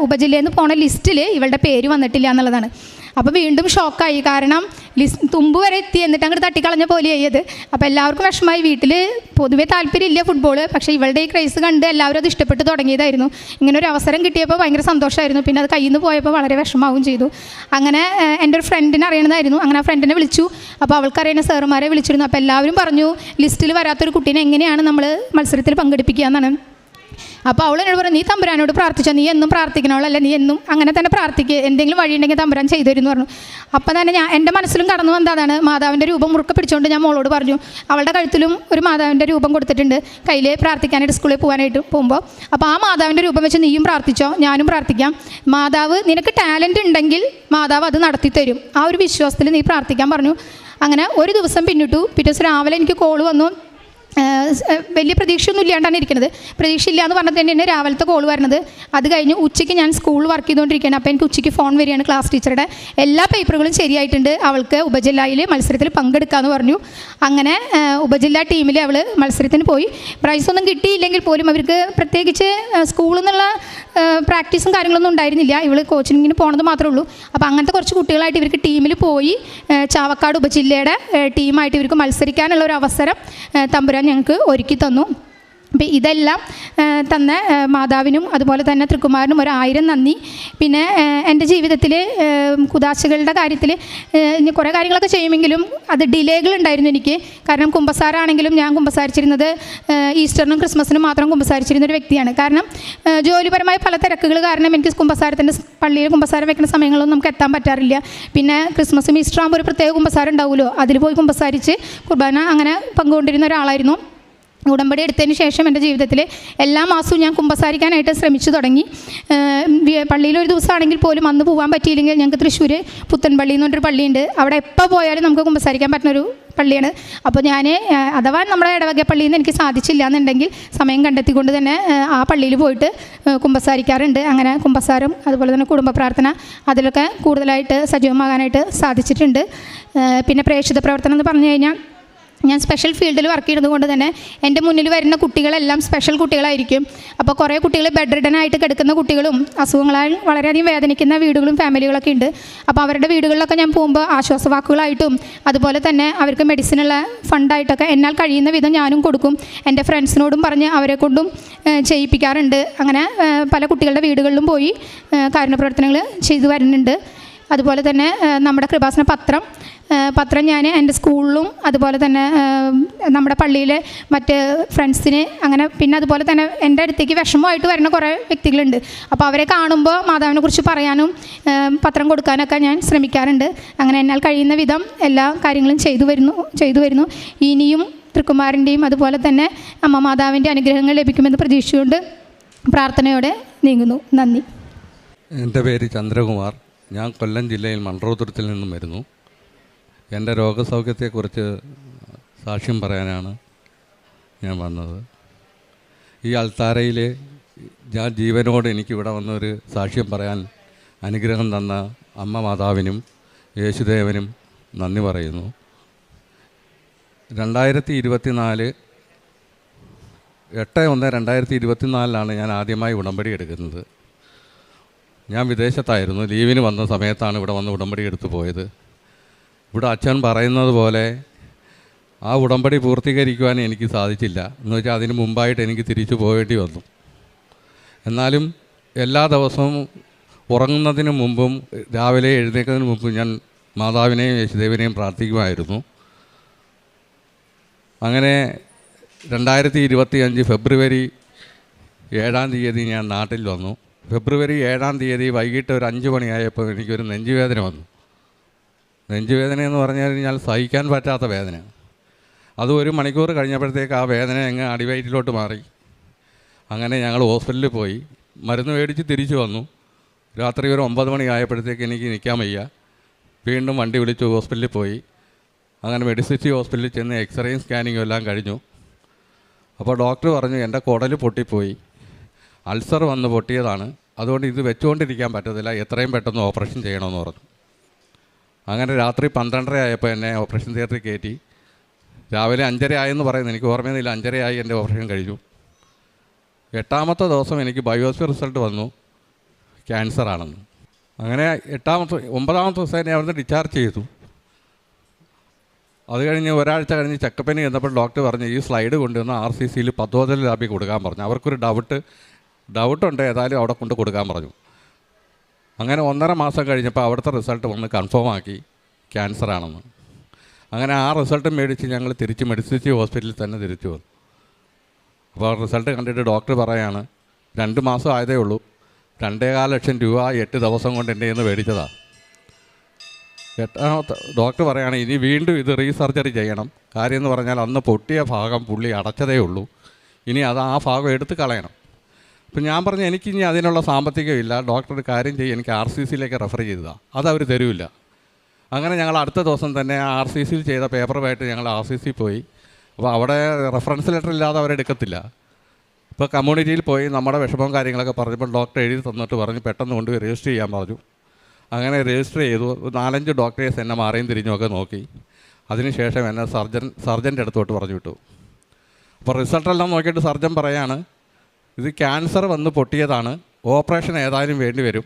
ഉപജില്ലയിൽ നിന്ന് പോണ ലിസ്റ്റിൽ ഇവളുടെ പേര് വന്നിട്ടില്ല എന്നുള്ളതാണ്. അപ്പോൾ വീണ്ടും ഷോക്കായി കാരണം ലിസ് തുമ്പ് വരെ എത്തി. എന്നിട്ട് അങ്ങോട്ട് തട്ടിക്കളഞ്ഞ പോലെ ചെയ്യത് അപ്പോൾ എല്ലാവർക്കും വിഷമമായി. വീട്ടിൽ പൊതുവെ താല്പര്യമില്ല ഫുട്ബോൾ പക്ഷേ ഇവളുടെ ഈ ക്രൈസ് കണ്ട് എല്ലാവരും അത് ഇഷ്ടപ്പെട്ട് തുടങ്ങിയതായിരുന്നു. ഇങ്ങനെ ഒരു അവസരം കിട്ടിയപ്പോൾ ഭയങ്കര സന്തോഷമായിരുന്നു പിന്നെ അത് കയ്യിൽ നിന്ന് പോയപ്പോൾ വളരെ വിഷമാവും ചെയ്തു. അങ്ങനെ എന്റെ ഒരു ഫ്രണ്ടിനെ അറിയണതായിരുന്നു. അങ്ങനെ ആ ഫ്രണ്ടിനെ വിളിച്ചു. അപ്പോൾ അവൾക്കറിയുന്ന സാറുമാരെ വിളിച്ചിരുന്നു. അപ്പോൾ എല്ലാവരും പറഞ്ഞു ലിസ്റ്റിൽ വരാത്തൊരു കുട്ടീനെ എങ്ങനെയാണ് നമ്മൾ മത്സരത്തിൽ പങ്കെടുപ്പിക്കുക എന്നാണ്. അപ്പോൾ അവൾ എന്നോട് പറഞ്ഞു നീ തമ്പുരാനോട് പ്രാർത്ഥിച്ചോ നീ എന്നും പ്രാർത്ഥിക്കണവളല്ല നീ എന്നും അങ്ങനെ തന്നെ പ്രാർത്ഥിക്കുക എന്തെങ്കിലും വഴിയുണ്ടെങ്കിൽ തമ്പുരാൻ ചെയ്തു തരും എന്ന് പറഞ്ഞു. അപ്പോൾ തന്നെ ഞാൻ എന്റെ മനസ്സിലും കടന്നു വന്നതാണ് മാതാവിന്റെ രൂപം മുറുക്ക പിടിച്ചുകൊണ്ട് ഞാൻ മോളോട് പറഞ്ഞു. അവളുടെ കഴുത്തിലും ഒരു മാതാവിന്റെ രൂപം കൊടുത്തിട്ടുണ്ട് കയ്യിൽ പ്രാർത്ഥിക്കാനായിട്ട് സ്കൂളിൽ പോകാനായിട്ട് പോകുമ്പോൾ അപ്പോൾ ആ മാതാവിന്റെ രൂപം വെച്ച് നീയും പ്രാർത്ഥിച്ചോ ഞാനും പ്രാർത്ഥിക്കാം. മാതാവ് നിനക്ക് ടാലന്റ് ഉണ്ടെങ്കിൽ മാതാവ് അത് നടത്തി തരും. ആ ഒരു വിശ്വാസത്തിൽ നീ പ്രാർത്ഥിക്കാൻ പറഞ്ഞു. അങ്ങനെ ഒരു ദിവസം പിന്നിട്ടു പിറ്റേ ദിവസം രാവിലെ എനിക്ക് കോൾ വന്നു. വലിയ പ്രതീക്ഷയൊന്നും ഇല്ലാണ്ടാണ് ഇരിക്കുന്നത്. പ്രതീക്ഷ ഇല്ല എന്ന് പറഞ്ഞത് തന്നെയാണ് രാവിലത്തെ കോൾ വരുന്നത് അത് കഴിഞ്ഞ് ഉച്ചയ്ക്ക് ഞാൻ സ്കൂൾ വർക്ക് ചെയ്തുകൊണ്ടിരിക്കുകയാണ് അപ്പോൾ എനിക്ക് ഉച്ചയ്ക്ക് ഫോൺ വരികയാണ് ക്ലാസ് ടീച്ചറുടെ എല്ലാ പേപ്പറുകളും ശരിയായിട്ടുണ്ട്. അവൾക്ക് ഉപജില്ലയിൽ മത്സരത്തിൽ പങ്കെടുക്കാമെന്ന് പറഞ്ഞു. അങ്ങനെ ഉപജില്ലാ ടീമിൽ അവൾ മത്സരത്തിന് പോയി. പ്രൈസൊന്നും കിട്ടിയില്ലെങ്കിൽ പോലും അവർക്ക് പ്രത്യേകിച്ച് സ്കൂളിൽ നിന്നുള്ള പ്രാക്ടീസും കാര്യങ്ങളൊന്നും ഉണ്ടായിരുന്നില്ല. ഇവൾ കോച്ചിങ്ങിന് പോണത് മാത്രമേ ഉള്ളൂ. അപ്പോൾ അങ്ങനത്തെ കുറച്ച് കുട്ടികളായിട്ട് ഇവർക്ക് ടീമിൽ പോയി ചാവക്കാട് ഉപജില്ലയുടെ ടീമായിട്ട് ഇവർക്ക് മത്സരിക്കാനുള്ള ഒരു അവസരം തമ്പുരാൻ ഞങ്ങൾക്ക് ഒരുക്കി തന്നു. അപ്പോൾ ഇതെല്ലാം തന്ന മാതാവിനും അതുപോലെ തന്നെ തൃക്കുമാരനും ഒരായിരം നന്ദി. പിന്നെ എന്റെ ജീവിതത്തിൽ കുദാശകളുടെ കാര്യത്തിൽ കുറേ കാര്യങ്ങളൊക്കെ ചെയ്യുമെങ്കിലും അത് ഡിലേകൾ ഉണ്ടായിരുന്നു എനിക്ക്. കാരണം കുമ്പസാരാണെങ്കിലും ഞാൻ കുമ്പസാരിച്ചിരുന്നത് ഈസ്റ്ററിനും ക്രിസ്മസിനും മാത്രം കുമ്പസാരിച്ചിരുന്ന ഒരു വ്യക്തിയാണ്. കാരണം ജോലിപരമായ പല തിരക്കുകൾ കാരണം എനിക്ക് കുമ്പസാരത്തിന്റെ പള്ളിയിൽ കുമ്പസാരം വെക്കുന്ന സമയങ്ങളൊന്നും നമുക്ക് എത്താൻ പറ്റാറില്ല. പിന്നെ ക്രിസ്മസും ഈസ്റ്ററും ആകുമ്പോൾ ഒരു പ്രത്യേക കുമ്പസാരം ഉണ്ടാവുമല്ലോ. അതിൽ പോയി കുമ്പസാരിച്ച് കുർബാന അങ്ങനെ പങ്കുകൊണ്ടിരുന്ന ഒരാളായിരുന്നു. ഉടമ്പടി എടുത്തതിന് ശേഷം എന്റെ ജീവിതത്തിൽ എല്ലാ മാസവും ഞാൻ കുമ്പസാരിക്കാനായിട്ട് ശ്രമിച്ചു തുടങ്ങി. പള്ളിയിൽ ഒരു ദിവസമാണെങ്കിൽ പോലും അന്ന് പോകാൻ പറ്റിയില്ലെങ്കിൽ ഞങ്ങൾക്ക് തൃശ്ശൂർ പുത്തൻപള്ളി എന്ന് പറഞ്ഞൊരു പള്ളിയുണ്ട്. അവിടെ എപ്പോൾ പോയാലും നമുക്ക് കുമ്പസാരിക്കാൻ പറ്റുന്നൊരു പള്ളിയാണ്. അപ്പോൾ ഞാൻ അഥവാ നമ്മുടെ ഇടവക പള്ളിയിൽ നിന്ന് എനിക്ക് സാധിച്ചില്ല എന്നുണ്ടെങ്കിൽ സമയം കണ്ടെത്തിക്കൊണ്ട് തന്നെ ആ പള്ളിയിൽ പോയിട്ട് കുമ്പസാരിക്കാറുണ്ട്. അങ്ങനെ കുമ്പസാരം അതുപോലെ തന്നെ കുടുംബ പ്രാർത്ഥന അതിലൊക്കെ കൂടുതലായിട്ട് സജീവമാകാനായിട്ട് സാധിച്ചിട്ടുണ്ട്. പിന്നെ പ്രേക്ഷിത പ്രവർത്തനം എന്ന് പറഞ്ഞു കഴിഞ്ഞാൽ ഞാൻ സ്പെഷ്യൽ ഫീൽഡിൽ വർക്ക് ചെയ്യുന്നത് കൊണ്ട് തന്നെ എന്റെ മുന്നിൽ വരുന്ന കുട്ടികളെല്ലാം സ്പെഷ്യൽ കുട്ടികളായിരിക്കും. അപ്പോൾ കുറേ കുട്ടികൾ ബെഡ് റിഡനായിട്ട് കിടക്കുന്ന കുട്ടികളും അസുഖങ്ങളായി വളരെയധികം വേദനിക്കുന്ന വീടുകളും ഫാമിലികളൊക്കെ ഉണ്ട്. അപ്പോൾ അവരുടെ വീടുകളിലൊക്കെ ഞാൻ പോകുമ്പോൾ ആശ്വാസവാക്കുകളായിട്ടും അതുപോലെ തന്നെ അവർക്ക് മെഡിസിനുള്ള ഫണ്ടായിട്ടൊക്കെ എന്നാൽ കഴിയുന്ന വിധം ഞാനും കൊടുക്കും. എന്റെ ഫ്രണ്ട്സിനോടും പറഞ്ഞ് അവരെ കൊണ്ടും ചെയ്യിപ്പിക്കാറുണ്ട്. അങ്ങനെ പല കുട്ടികളുടെ വീടുകളിലും പോയി കാരുണ്യ പ്രവർത്തനങ്ങൾ ചെയ്തു വരുന്നുണ്ട്. അതുപോലെ തന്നെ നമ്മുടെ കൃപാസന പത്രം പത്രം ഞാൻ എന്റെ സ്കൂളിലും അതുപോലെ തന്നെ നമ്മുടെ പള്ളിയിലെ മറ്റ് ഫ്രണ്ട്സിന് അങ്ങനെ പിന്നെ അതുപോലെ തന്നെ എന്റെ അടുത്തേക്ക് വിഷമമായിട്ട് വരുന്ന കുറേ വ്യക്തികളുണ്ട്. അപ്പോൾ അവരെ കാണുമ്പോൾ മാതാവിനെ കുറിച്ച് പറയാനും പത്രം കൊടുക്കാനൊക്കെ ഞാൻ ശ്രമിക്കാറുണ്ട്. അങ്ങനെ എന്നാൽ കഴിയുന്ന വിധം എല്ലാ കാര്യങ്ങളും ചെയ്തു വരുന്നു ചെയ്തു വരുന്നു. ഇനിയും തൃക്കുമാരന്റെയും അതുപോലെ തന്നെ അമ്മ മാതാവിന്റെ അനുഗ്രഹങ്ങൾ ലഭിക്കുമെന്ന് പ്രതീക്ഷിച്ചുകൊണ്ട് പ്രാർത്ഥനയോടെ നീങ്ങുന്നു. നന്ദി. എന്റെ പേര് ചന്ദ്രകുമാർ. ഞാൻ കൊല്ലം ജില്ലയിൽ മൺറോതുരത്തിൽ നിന്നും വരുന്നു. എന്റെ രോഗസൗഖ്യത്തെക്കുറിച്ച് സാക്ഷ്യം പറയാനാണ് ഞാൻ വന്നത്. ഈ അൾത്താരയിൽ ഞാൻ ജീവനോട് എനിക്കിവിടെ വന്നൊരു സാക്ഷ്യം പറയാൻ അനുഗ്രഹം തന്ന അമ്മ മാതാവിനും യേശുദേവനും നന്ദി പറയുന്നു. രണ്ടായിരത്തി ഇരുപത്തി നാല് എട്ട് ഒന്ന് രണ്ടായിരത്തി ഇരുപത്തിനാലിലാണ് ഞാൻ ആദ്യമായി ഉടമ്പടി എടുക്കുന്നത്. ഞാൻ വിദേശത്തായിരുന്നു. ലീവിന് വന്ന സമയത്താണ് ഇവിടെ വന്ന് ഉടമ്പടി എടുത്തു പോയത്. ഇവിടെ അച്ഛൻ പറയുന്നത് പോലെ ആ ഉടമ്പടി പൂർത്തീകരിക്കുവാൻ എനിക്ക് സാധിച്ചില്ല. എന്ന് വെച്ചാൽ അതിന് മുമ്പായിട്ട് എനിക്ക് തിരിച്ചു പോകേണ്ടി വന്നു. എന്നാലും എല്ലാ ദിവസവും ഉറങ്ങുന്നതിന് മുമ്പും രാവിലെ എഴുന്നേൽക്കുന്നതിന് മുമ്പും ഞാൻ മാതാവിനെയും യേശുദേവിനെയും പ്രാർത്ഥിക്കുമായിരുന്നു. അങ്ങനെ രണ്ടായിരത്തി ഇരുപത്തി അഞ്ച് ഫെബ്രുവരി ഏഴാം തീയതി ഞാൻ നാട്ടിൽ വന്നു. ഫെബ്രുവരി ഏഴാം തീയതി വൈകിട്ട് ഒരു അഞ്ച് മണിയായപ്പോൾ എനിക്കൊരു നെഞ്ചുവേദന വന്നു. നെഞ്ചുവേദന എന്ന് പറഞ്ഞു കഴിഞ്ഞാൽ സഹിക്കാൻ പറ്റാത്ത വേദന. അത് ഒരു മണിക്കൂർ കഴിഞ്ഞപ്പോഴത്തേക്ക് ആ വേദന അങ്ങ് അടിവയറ്റിലോട്ട് മാറി. അങ്ങനെ ഞങ്ങൾ ഹോസ്പിറ്റലിൽ പോയി. മരുന്ന് മേടിച്ച് തിരിച്ചു വന്നു. രാത്രി ഒരു ഒമ്പത് മണി ആയപ്പോഴത്തേക്ക് എനിക്ക് നിൽക്കാൻ വയ്യ. വീണ്ടും വണ്ടി വിളിച്ച് ഹോസ്പിറ്റലിൽ പോയി. അങ്ങനെ മെഡിസിറ്റി ഹോസ്പിറ്റലിൽ ചെന്ന് എക്സ്റേയും സ്കാനിങ്ങും എല്ലാം കഴിഞ്ഞു. അപ്പോൾ ഡോക്ടർ പറഞ്ഞു എന്റെ കുടൽ പൊട്ടിപ്പോയി. അൾസർ വന്ന് പൊട്ടിയതാണ്. അതുകൊണ്ട് ഇത് വെച്ചുകൊണ്ടിരിക്കാൻ പറ്റത്തില്ല. എത്രയും പെട്ടെന്ന് ഓപ്പറേഷൻ ചെയ്യണമെന്ന് പറഞ്ഞു. അങ്ങനെ രാത്രി പന്ത്രണ്ടര ആയപ്പോൾ എന്നെ ഓപ്പറേഷൻ തിയേറ്ററിൽ കയറ്റി. രാവിലെ അഞ്ചര ആയെന്ന് പറയുന്നത് എനിക്ക് ഓർമ്മയൊന്നുമില്ല. അഞ്ചരയായി എന്റെ ഓപ്പറേഷൻ കഴിഞ്ഞു. എട്ടാമത്തെ ദിവസം എനിക്ക് ബയോപ്സി റിസൾട്ട് വന്നു. ക്യാൻസർ ആണെന്ന് അങ്ങനെ എട്ടാമത്തെ ഒമ്പതാമത്തെ ദിവസം എന്നെ അവിടുന്ന് ഡിസ്ചാർജ് ചെയ്തു. അത് കഴിഞ്ഞ് ഒരാഴ്ച കഴിഞ്ഞ് ചെക്കപ്പിന് ചെന്നപ്പോൾ ഡോക്ടർ പറഞ്ഞു ഈ സ്ലൈഡ് കൊണ്ടുവന്ന് ആർ സി സിയിൽ പത്തോതൽ ലാബിൽ കൊടുക്കാൻ പറഞ്ഞു. അവർക്കൊരു ഡൗട്ട് ഡൗട്ടുണ്ട് ഏതായാലും അവിടെ കൊണ്ട് കൊടുക്കാൻ പറഞ്ഞു. അങ്ങനെ ഒന്നര മാസം കഴിഞ്ഞപ്പോൾ അവിടുത്തെ റിസൾട്ട് വന്ന് കൺഫേം ആക്കി ക്യാൻസർ ആണെന്ന്. അങ്ങനെ ആ റിസൾട്ട് മേടിച്ച് ഞങ്ങൾ തിരിച്ച് മെഡിസിറ്റി ഹോസ്പിറ്റലിൽ തന്നെ തിരിച്ചു വന്നു. അപ്പോൾ റിസൾട്ട് കണ്ടിട്ട് ഡോക്ടർ പറയാണ് രണ്ട് മാസം ആയതേ ഉള്ളൂ. രണ്ടേകാൽ ലക്ഷം രൂപ എട്ട് ദിവസം കൊണ്ട് എന്റെ നിന്ന് മേടിച്ചതാണ് എട്ടാമത്തെ ഡോക്ടർ പറയുകയാണ് ഇനി വീണ്ടും ഇത് റീസർജറി ചെയ്യണം. കാര്യം എന്ന് പറഞ്ഞാൽ അന്ന് പൊട്ടിയ ഭാഗം പുള്ളി അടച്ചതേ ഉള്ളൂ. ഇനി അത് ആ ഭാഗം എടുത്ത് കളയണം. അപ്പം ഞാൻ പറഞ്ഞു എനിക്കിനി അതിനുള്ള സാമ്പത്തികമില്ല. ഡോക്ടർ കാര്യം ചെയ്യും എനിക്ക് ആർ സി സിയിലേക്ക് റെഫർ ചെയ്തതാണ് അത് അവർ തരില്ല. അങ്ങനെ ഞങ്ങൾ അടുത്ത ദിവസം തന്നെ ആർ സി സിയിൽ ചെയ്ത പേപ്പറുമായിട്ട് ഞങ്ങൾ ആർ സി സി പോയി. അപ്പോൾ അവിടെ റെഫറൻസ് ലെറ്റർ ഇല്ലാതെ അവരെടുക്കത്തില്ല ഇപ്പോൾ കമ്മ്യൂണിറ്റിയിൽ പോയി നമ്മുടെ വിഷമവും കാര്യങ്ങളൊക്കെ പറഞ്ഞപ്പോൾ ഡോക്ടർ എഴുതി തന്നിട്ട് പറഞ്ഞു പെട്ടെന്ന് കൊണ്ടുപോയി രജിസ്റ്റർ ചെയ്യാൻ പറഞ്ഞു. അങ്ങനെ രജിസ്റ്റർ ചെയ്തു. നാലഞ്ച് ഡോക്ടേഴ്സ് എന്നെ മാറിയും തിരിഞ്ഞുമൊക്കെ നോക്കി. അതിനുശേഷം എന്നെ സർജൻ സർജന്റെ അടുത്തോട്ട് പറഞ്ഞു വിട്ടു. അപ്പോൾ റിസൾട്ടെല്ലാം നോക്കിയിട്ട് സർജൻ പറയാണ് ഇത് ക്യാൻസർ വന്ന് പൊട്ടിയതാണ്. ഓപ്പറേഷൻ ഏതായാലും വേണ്ടി വരും.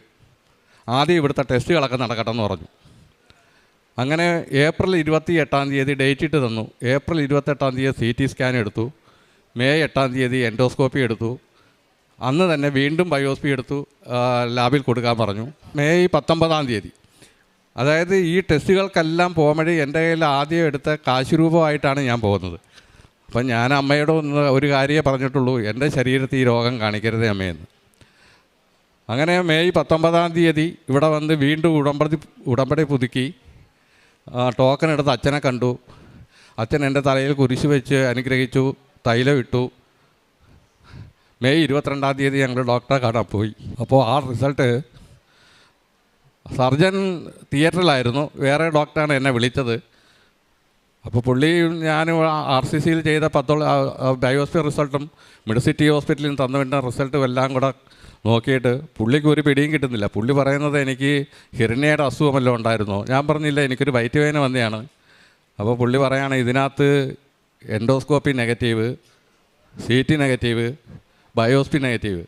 ആദ്യം ഇവിടുത്തെ ടെസ്റ്റുകളൊക്കെ നടക്കട്ടെ എന്ന് പറഞ്ഞു. അങ്ങനെ ഏപ്രിൽ ഇരുപത്തി എട്ടാം തീയതി ഡേറ്റ് ഇട്ട് തന്നു. ഏപ്രിൽ ഇരുപത്തെട്ടാം തീയതി സി ടി സ്കാൻ എടുത്തു. മെയ് എട്ടാം തീയതി എൻഡോസ്കോപ്പി എടുത്തു. അന്ന് തന്നെ വീണ്ടും ബയോസ്പി എടുത്തു. ലാബിൽ കൊടുക്കാൻ പറഞ്ഞു. മെയ് പത്തൊമ്പതാം തീയതി. അതായത് ഈ ടെസ്റ്റുകൾക്കെല്ലാം പോകുമ്പോഴേ എന്റെ കയ്യിൽ ആദ്യം എടുത്ത കാശ് രൂപമായിട്ടാണ് ഞാൻ പോകുന്നത്. അപ്പം ഞാൻ അമ്മയോട് ഒന്ന് ഒരു കാര്യമേ പറഞ്ഞിട്ടുള്ളൂ. എന്റെ ശരീരത്തിൽ ഈ രോഗം കാണിക്കരുത് അമ്മയെന്ന് അങ്ങനെ മെയ് പത്തൊമ്പതാം തീയതി ഇവിടെ വന്ന് വീണ്ടും ഉടമ്പടി ഉടമ്പടി പുതുക്കി. ടോക്കൺ എടുത്ത് അച്ഛനെ കണ്ടു. അച്ഛൻ എന്റെ തലയിൽ കുരിശ് വെച്ച് അനുഗ്രഹിച്ചു തൈലം ഇട്ടു. മെയ് ഇരുപത്തിരണ്ടാം തീയതി ഞങ്ങൾ ഡോക്ടറെ കാണാൻ പോയി. അപ്പോൾ ആ റിസൾട്ട് സർജൻ തിയേറ്ററിലായിരുന്നു. വേറെ ഡോക്ടറാണ് എന്നെ വിളിച്ചത്. അപ്പോൾ പുള്ളി ഞാൻ ആർ സി സിയിൽ ചെയ്ത പത്തോളം ബയോസ്പി റിസൾട്ടും മെഡിസിറ്റി ഹോസ്പിറ്റലിൽ തന്നുവിട്ട റിസൾട്ടും എല്ലാം കൂടെ നോക്കിയിട്ട് പുള്ളിക്ക് ഒരു പിടിയും കിട്ടുന്നില്ല. പുള്ളി പറയുന്നത് എനിക്ക് ഹിരണ്യയുടെ അസുഖമല്ലോ ഉണ്ടായിരുന്നു? ഞാൻ പറഞ്ഞില്ല എനിക്കൊരു വയറ്റുവേന വന്നെയാണ്. അപ്പോൾ പുള്ളി പറയുകയാണ് ഇതിനകത്ത് endoscopy negative C T negative biopsy negative.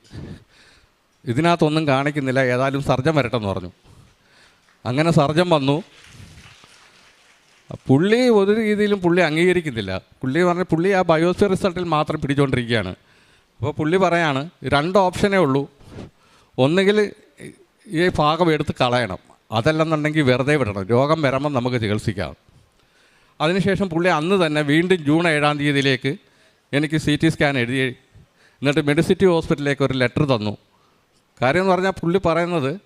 ഇതിനകത്തൊന്നും കാണിക്കുന്നില്ല ഏതായാലും സർജൻ വരട്ടെന്ന് പറഞ്ഞു. അങ്ങനെ സർജൻ വന്നു. പുള്ളി ഒരു രീതിയിലും പുള്ളി അംഗീകരിക്കുന്നില്ല. പുള്ളി പറഞ്ഞ പുള്ളി ആ ബയോസ്ഫിയർ റിസൾട്ടിൽ മാത്രം പിടിച്ചുകൊണ്ടിരിക്കുകയാണ് അപ്പോൾ പുള്ളി പറയാണ് രണ്ട് ഓപ്ഷനേ ഉള്ളൂ. ഒന്നുകിൽ ഈ ഭാഗം എടുത്ത് കളയണം. അതല്ലെന്നുണ്ടെങ്കിൽ വെറുതെ വിടണം. രോഗം വരുമ്പം നമുക്ക് ചികിത്സിക്കാം. അതിനുശേഷം പുള്ളി അന്ന് തന്നെ വീണ്ടും ജൂൺ ഏഴാം തീയതിയിലേക്ക് എനിക്ക് സി ടി സ്കാൻ എഴുതി എന്നിട്ട് മെഡിസിറ്റി ഹോസ്പിറ്റലിലേക്ക് ഒരു ലെറ്റർ തന്നു. കാര്യം എന്ന് പറഞ്ഞാൽ പുള്ളി പറയുന്നത്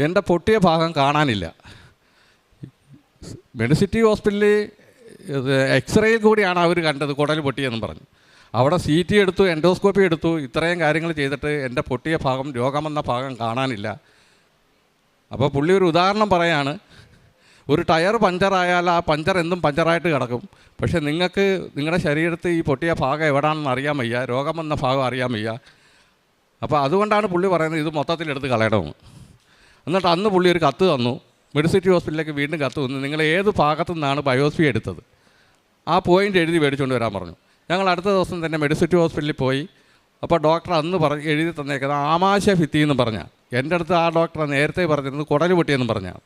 എന്റെ പൊട്ടിയ ഭാഗം കാണാനില്ല. മെഡിസിറ്റി ഹോസ്പിറ്റലിൽ എക്സ്റേയിൽ കൂടിയാണ് അവർ കണ്ടത് കുടൽ പൊട്ടിയെന്ന് പറഞ്ഞു. അവിടെ സി ടി എടുത്തു എൻഡോസ്കോപ്പി എടുത്തു ഇത്രയും കാര്യങ്ങൾ ചെയ്തിട്ട് എന്റെ പൊട്ടിയ ഭാഗം രോഗമെന്ന ഭാഗം കാണാനില്ല. അപ്പോൾ പുള്ളി ഒരു ഉദാഹരണം പറയാണ് ഒരു ടയർ പഞ്ചറായാൽ ആ പഞ്ചർ എന്തും പഞ്ചറായിട്ട് കിടക്കും. പക്ഷേ നിങ്ങൾക്ക് നിങ്ങളുടെ ശരീരത്തിൽ ഈ പൊട്ടിയ ഭാഗം എവിടാണെന്ന് അറിയാൻ വയ്യ രോഗമെന്ന ഭാഗം അറിയാൻ വയ്യ. അപ്പോൾ അതുകൊണ്ടാണ് പുള്ളി പറയുന്നത് ഇത് മൊത്തത്തിൽ എടുത്ത് കളയണമെന്ന്. എന്നിട്ട് അന്ന് പുള്ളി ഒരു കത്ത് തന്നു. മെഡിസിറ്റി ഹോസ്പിറ്റലിലേക്ക് വീണ്ടും കത്ത് വന്ന്. നിങ്ങൾ ഏത് ഭാഗത്തു നിന്നാണ് ബയോസ്ഫി എടുത്തത്? ആ പോയിന്റ് എഴുതി മേടിച്ചുകൊണ്ട് വരാൻ പറഞ്ഞു. ഞങ്ങൾ അടുത്ത ദിവസം തന്നെ മെഡിസിറ്റി ഹോസ്പിറ്റലിൽ പോയി. അപ്പോൾ ഡോക്ടർ അന്ന് പറഞ്ഞ് എഴുതി തന്നേക്കുന്നത് ആമാശ ഭിത്തി എന്ന് പറഞ്ഞാൽ എന്റെ അടുത്ത് ആ ഡോക്ടർ നേരത്തെ പറഞ്ഞിരുന്നത് കുടൽ പൊട്ടിയെന്ന് പറഞ്ഞാൽ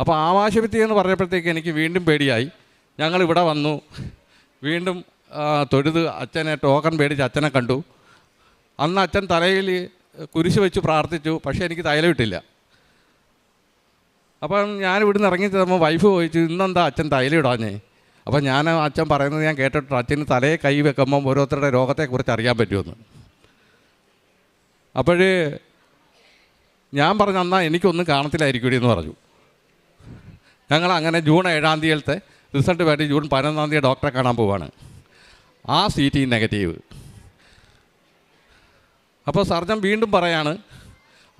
അപ്പോൾ ആമാശ ഭിത്തി എന്ന് പറഞ്ഞപ്പോഴത്തേക്ക് എനിക്ക് വീണ്ടും പേടിയായി. ഞങ്ങൾ ഇവിടെ വന്നു. വീണ്ടും തൊഴുത് അച്ഛനെ ടോക്കൺ പേടിച്ച് അച്ഛനെ കണ്ടു. അന്ന് അച്ഛൻ തലയിൽ കുരിശ് വെച്ച് പ്രാർത്ഥിച്ചു. പക്ഷേ എനിക്ക് തൈലം ഇട്ടില്ല. അപ്പം ഞാൻ ഇവിടുന്ന് ഇറങ്ങി ചെന്നപ്പോൾ വൈഫ് ചോദിച്ചു ഇന്നെന്താ അച്ഛൻ തൈലം ഇടാഞ്ഞേ? അപ്പം ഞാൻ അച്ഛൻ പറയുന്നത് ഞാൻ കേട്ടിട്ട് അച്ഛന് തലയെ കൈ വെക്കുമ്പം ഓരോരുത്തരുടെ രോഗത്തെക്കുറിച്ച് അറിയാൻ പറ്റുമെന്ന്. അപ്പോൾ ഞാൻ പറഞ്ഞു എന്നാൽ എനിക്കൊന്നും കാണത്തില്ലായിരിക്കും എന്ന് പറഞ്ഞു. ഞങ്ങൾ അങ്ങനെ ജൂൺ ഏഴാം തീയതിയിലത്തെ റിസൾട്ട് വേണ്ടി ജൂൺ പതിനൊന്നാം തീയതി ഡോക്ടറെ കാണാൻ പോവാണ്. ആ സി ടി നെഗറ്റീവ്. അപ്പോൾ സർജൻ വീണ്ടും പറയാണ്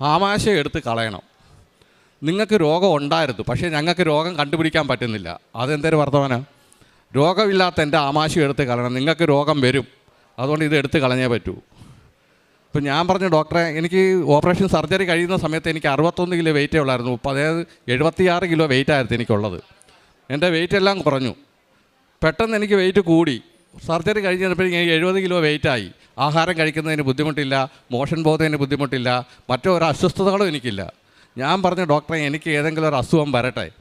ആമാശയം എടുത്ത് കളയണം. നിങ്ങൾക്ക് രോഗം ഉണ്ടായിരുന്നു പക്ഷേ ഞങ്ങൾക്ക് രോഗം കണ്ടുപിടിക്കാൻ പറ്റുന്നില്ല. അതെന്തൊരു വർത്തമാനം? രോഗമില്ലാത്ത എന്റെ ആമാശയം എടുത്ത് കളയണം. നിങ്ങൾക്ക് രോഗം വരും. അതുകൊണ്ട് ഇത് എടുത്ത് കളഞ്ഞേ പറ്റൂ. ഇപ്പം ഞാൻ പറഞ്ഞു ഡോക്ടറെ എനിക്ക് ഓപ്പറേഷൻ സർജറി കഴിയുന്ന സമയത്ത് എനിക്ക് അറുപത്തൊന്ന് കിലോ വെയിറ്റേ ഉള്ളായിരുന്നു. അതായത് എഴുപത്തിയാറ് കിലോ വെയിറ്റ് ആയിരുന്നു എനിക്കുള്ളത്. എന്റെ വെയിറ്റ് എല്ലാം കുറഞ്ഞു. പെട്ടെന്ന് എനിക്ക് വെയിറ്റ് കൂടി. സർജറി കഴിഞ്ഞപ്പോഴേക്കും എനിക്ക് എഴുപത് കിലോ വെയിറ്റായി. ആഹാരം കഴിക്കുന്നതിന് ബുദ്ധിമുട്ടില്ല മോഷൻ പോകുന്നതിന് ബുദ്ധിമുട്ടില്ല മറ്റൊരു അസ്വസ്ഥതകളും എനിക്കില്ല. ഞാൻ പറഞ്ഞു ഡോക്ടറെ എനിക്ക് ഏതെങ്കിലും ഒരു അസുഖം വരട്ടെ.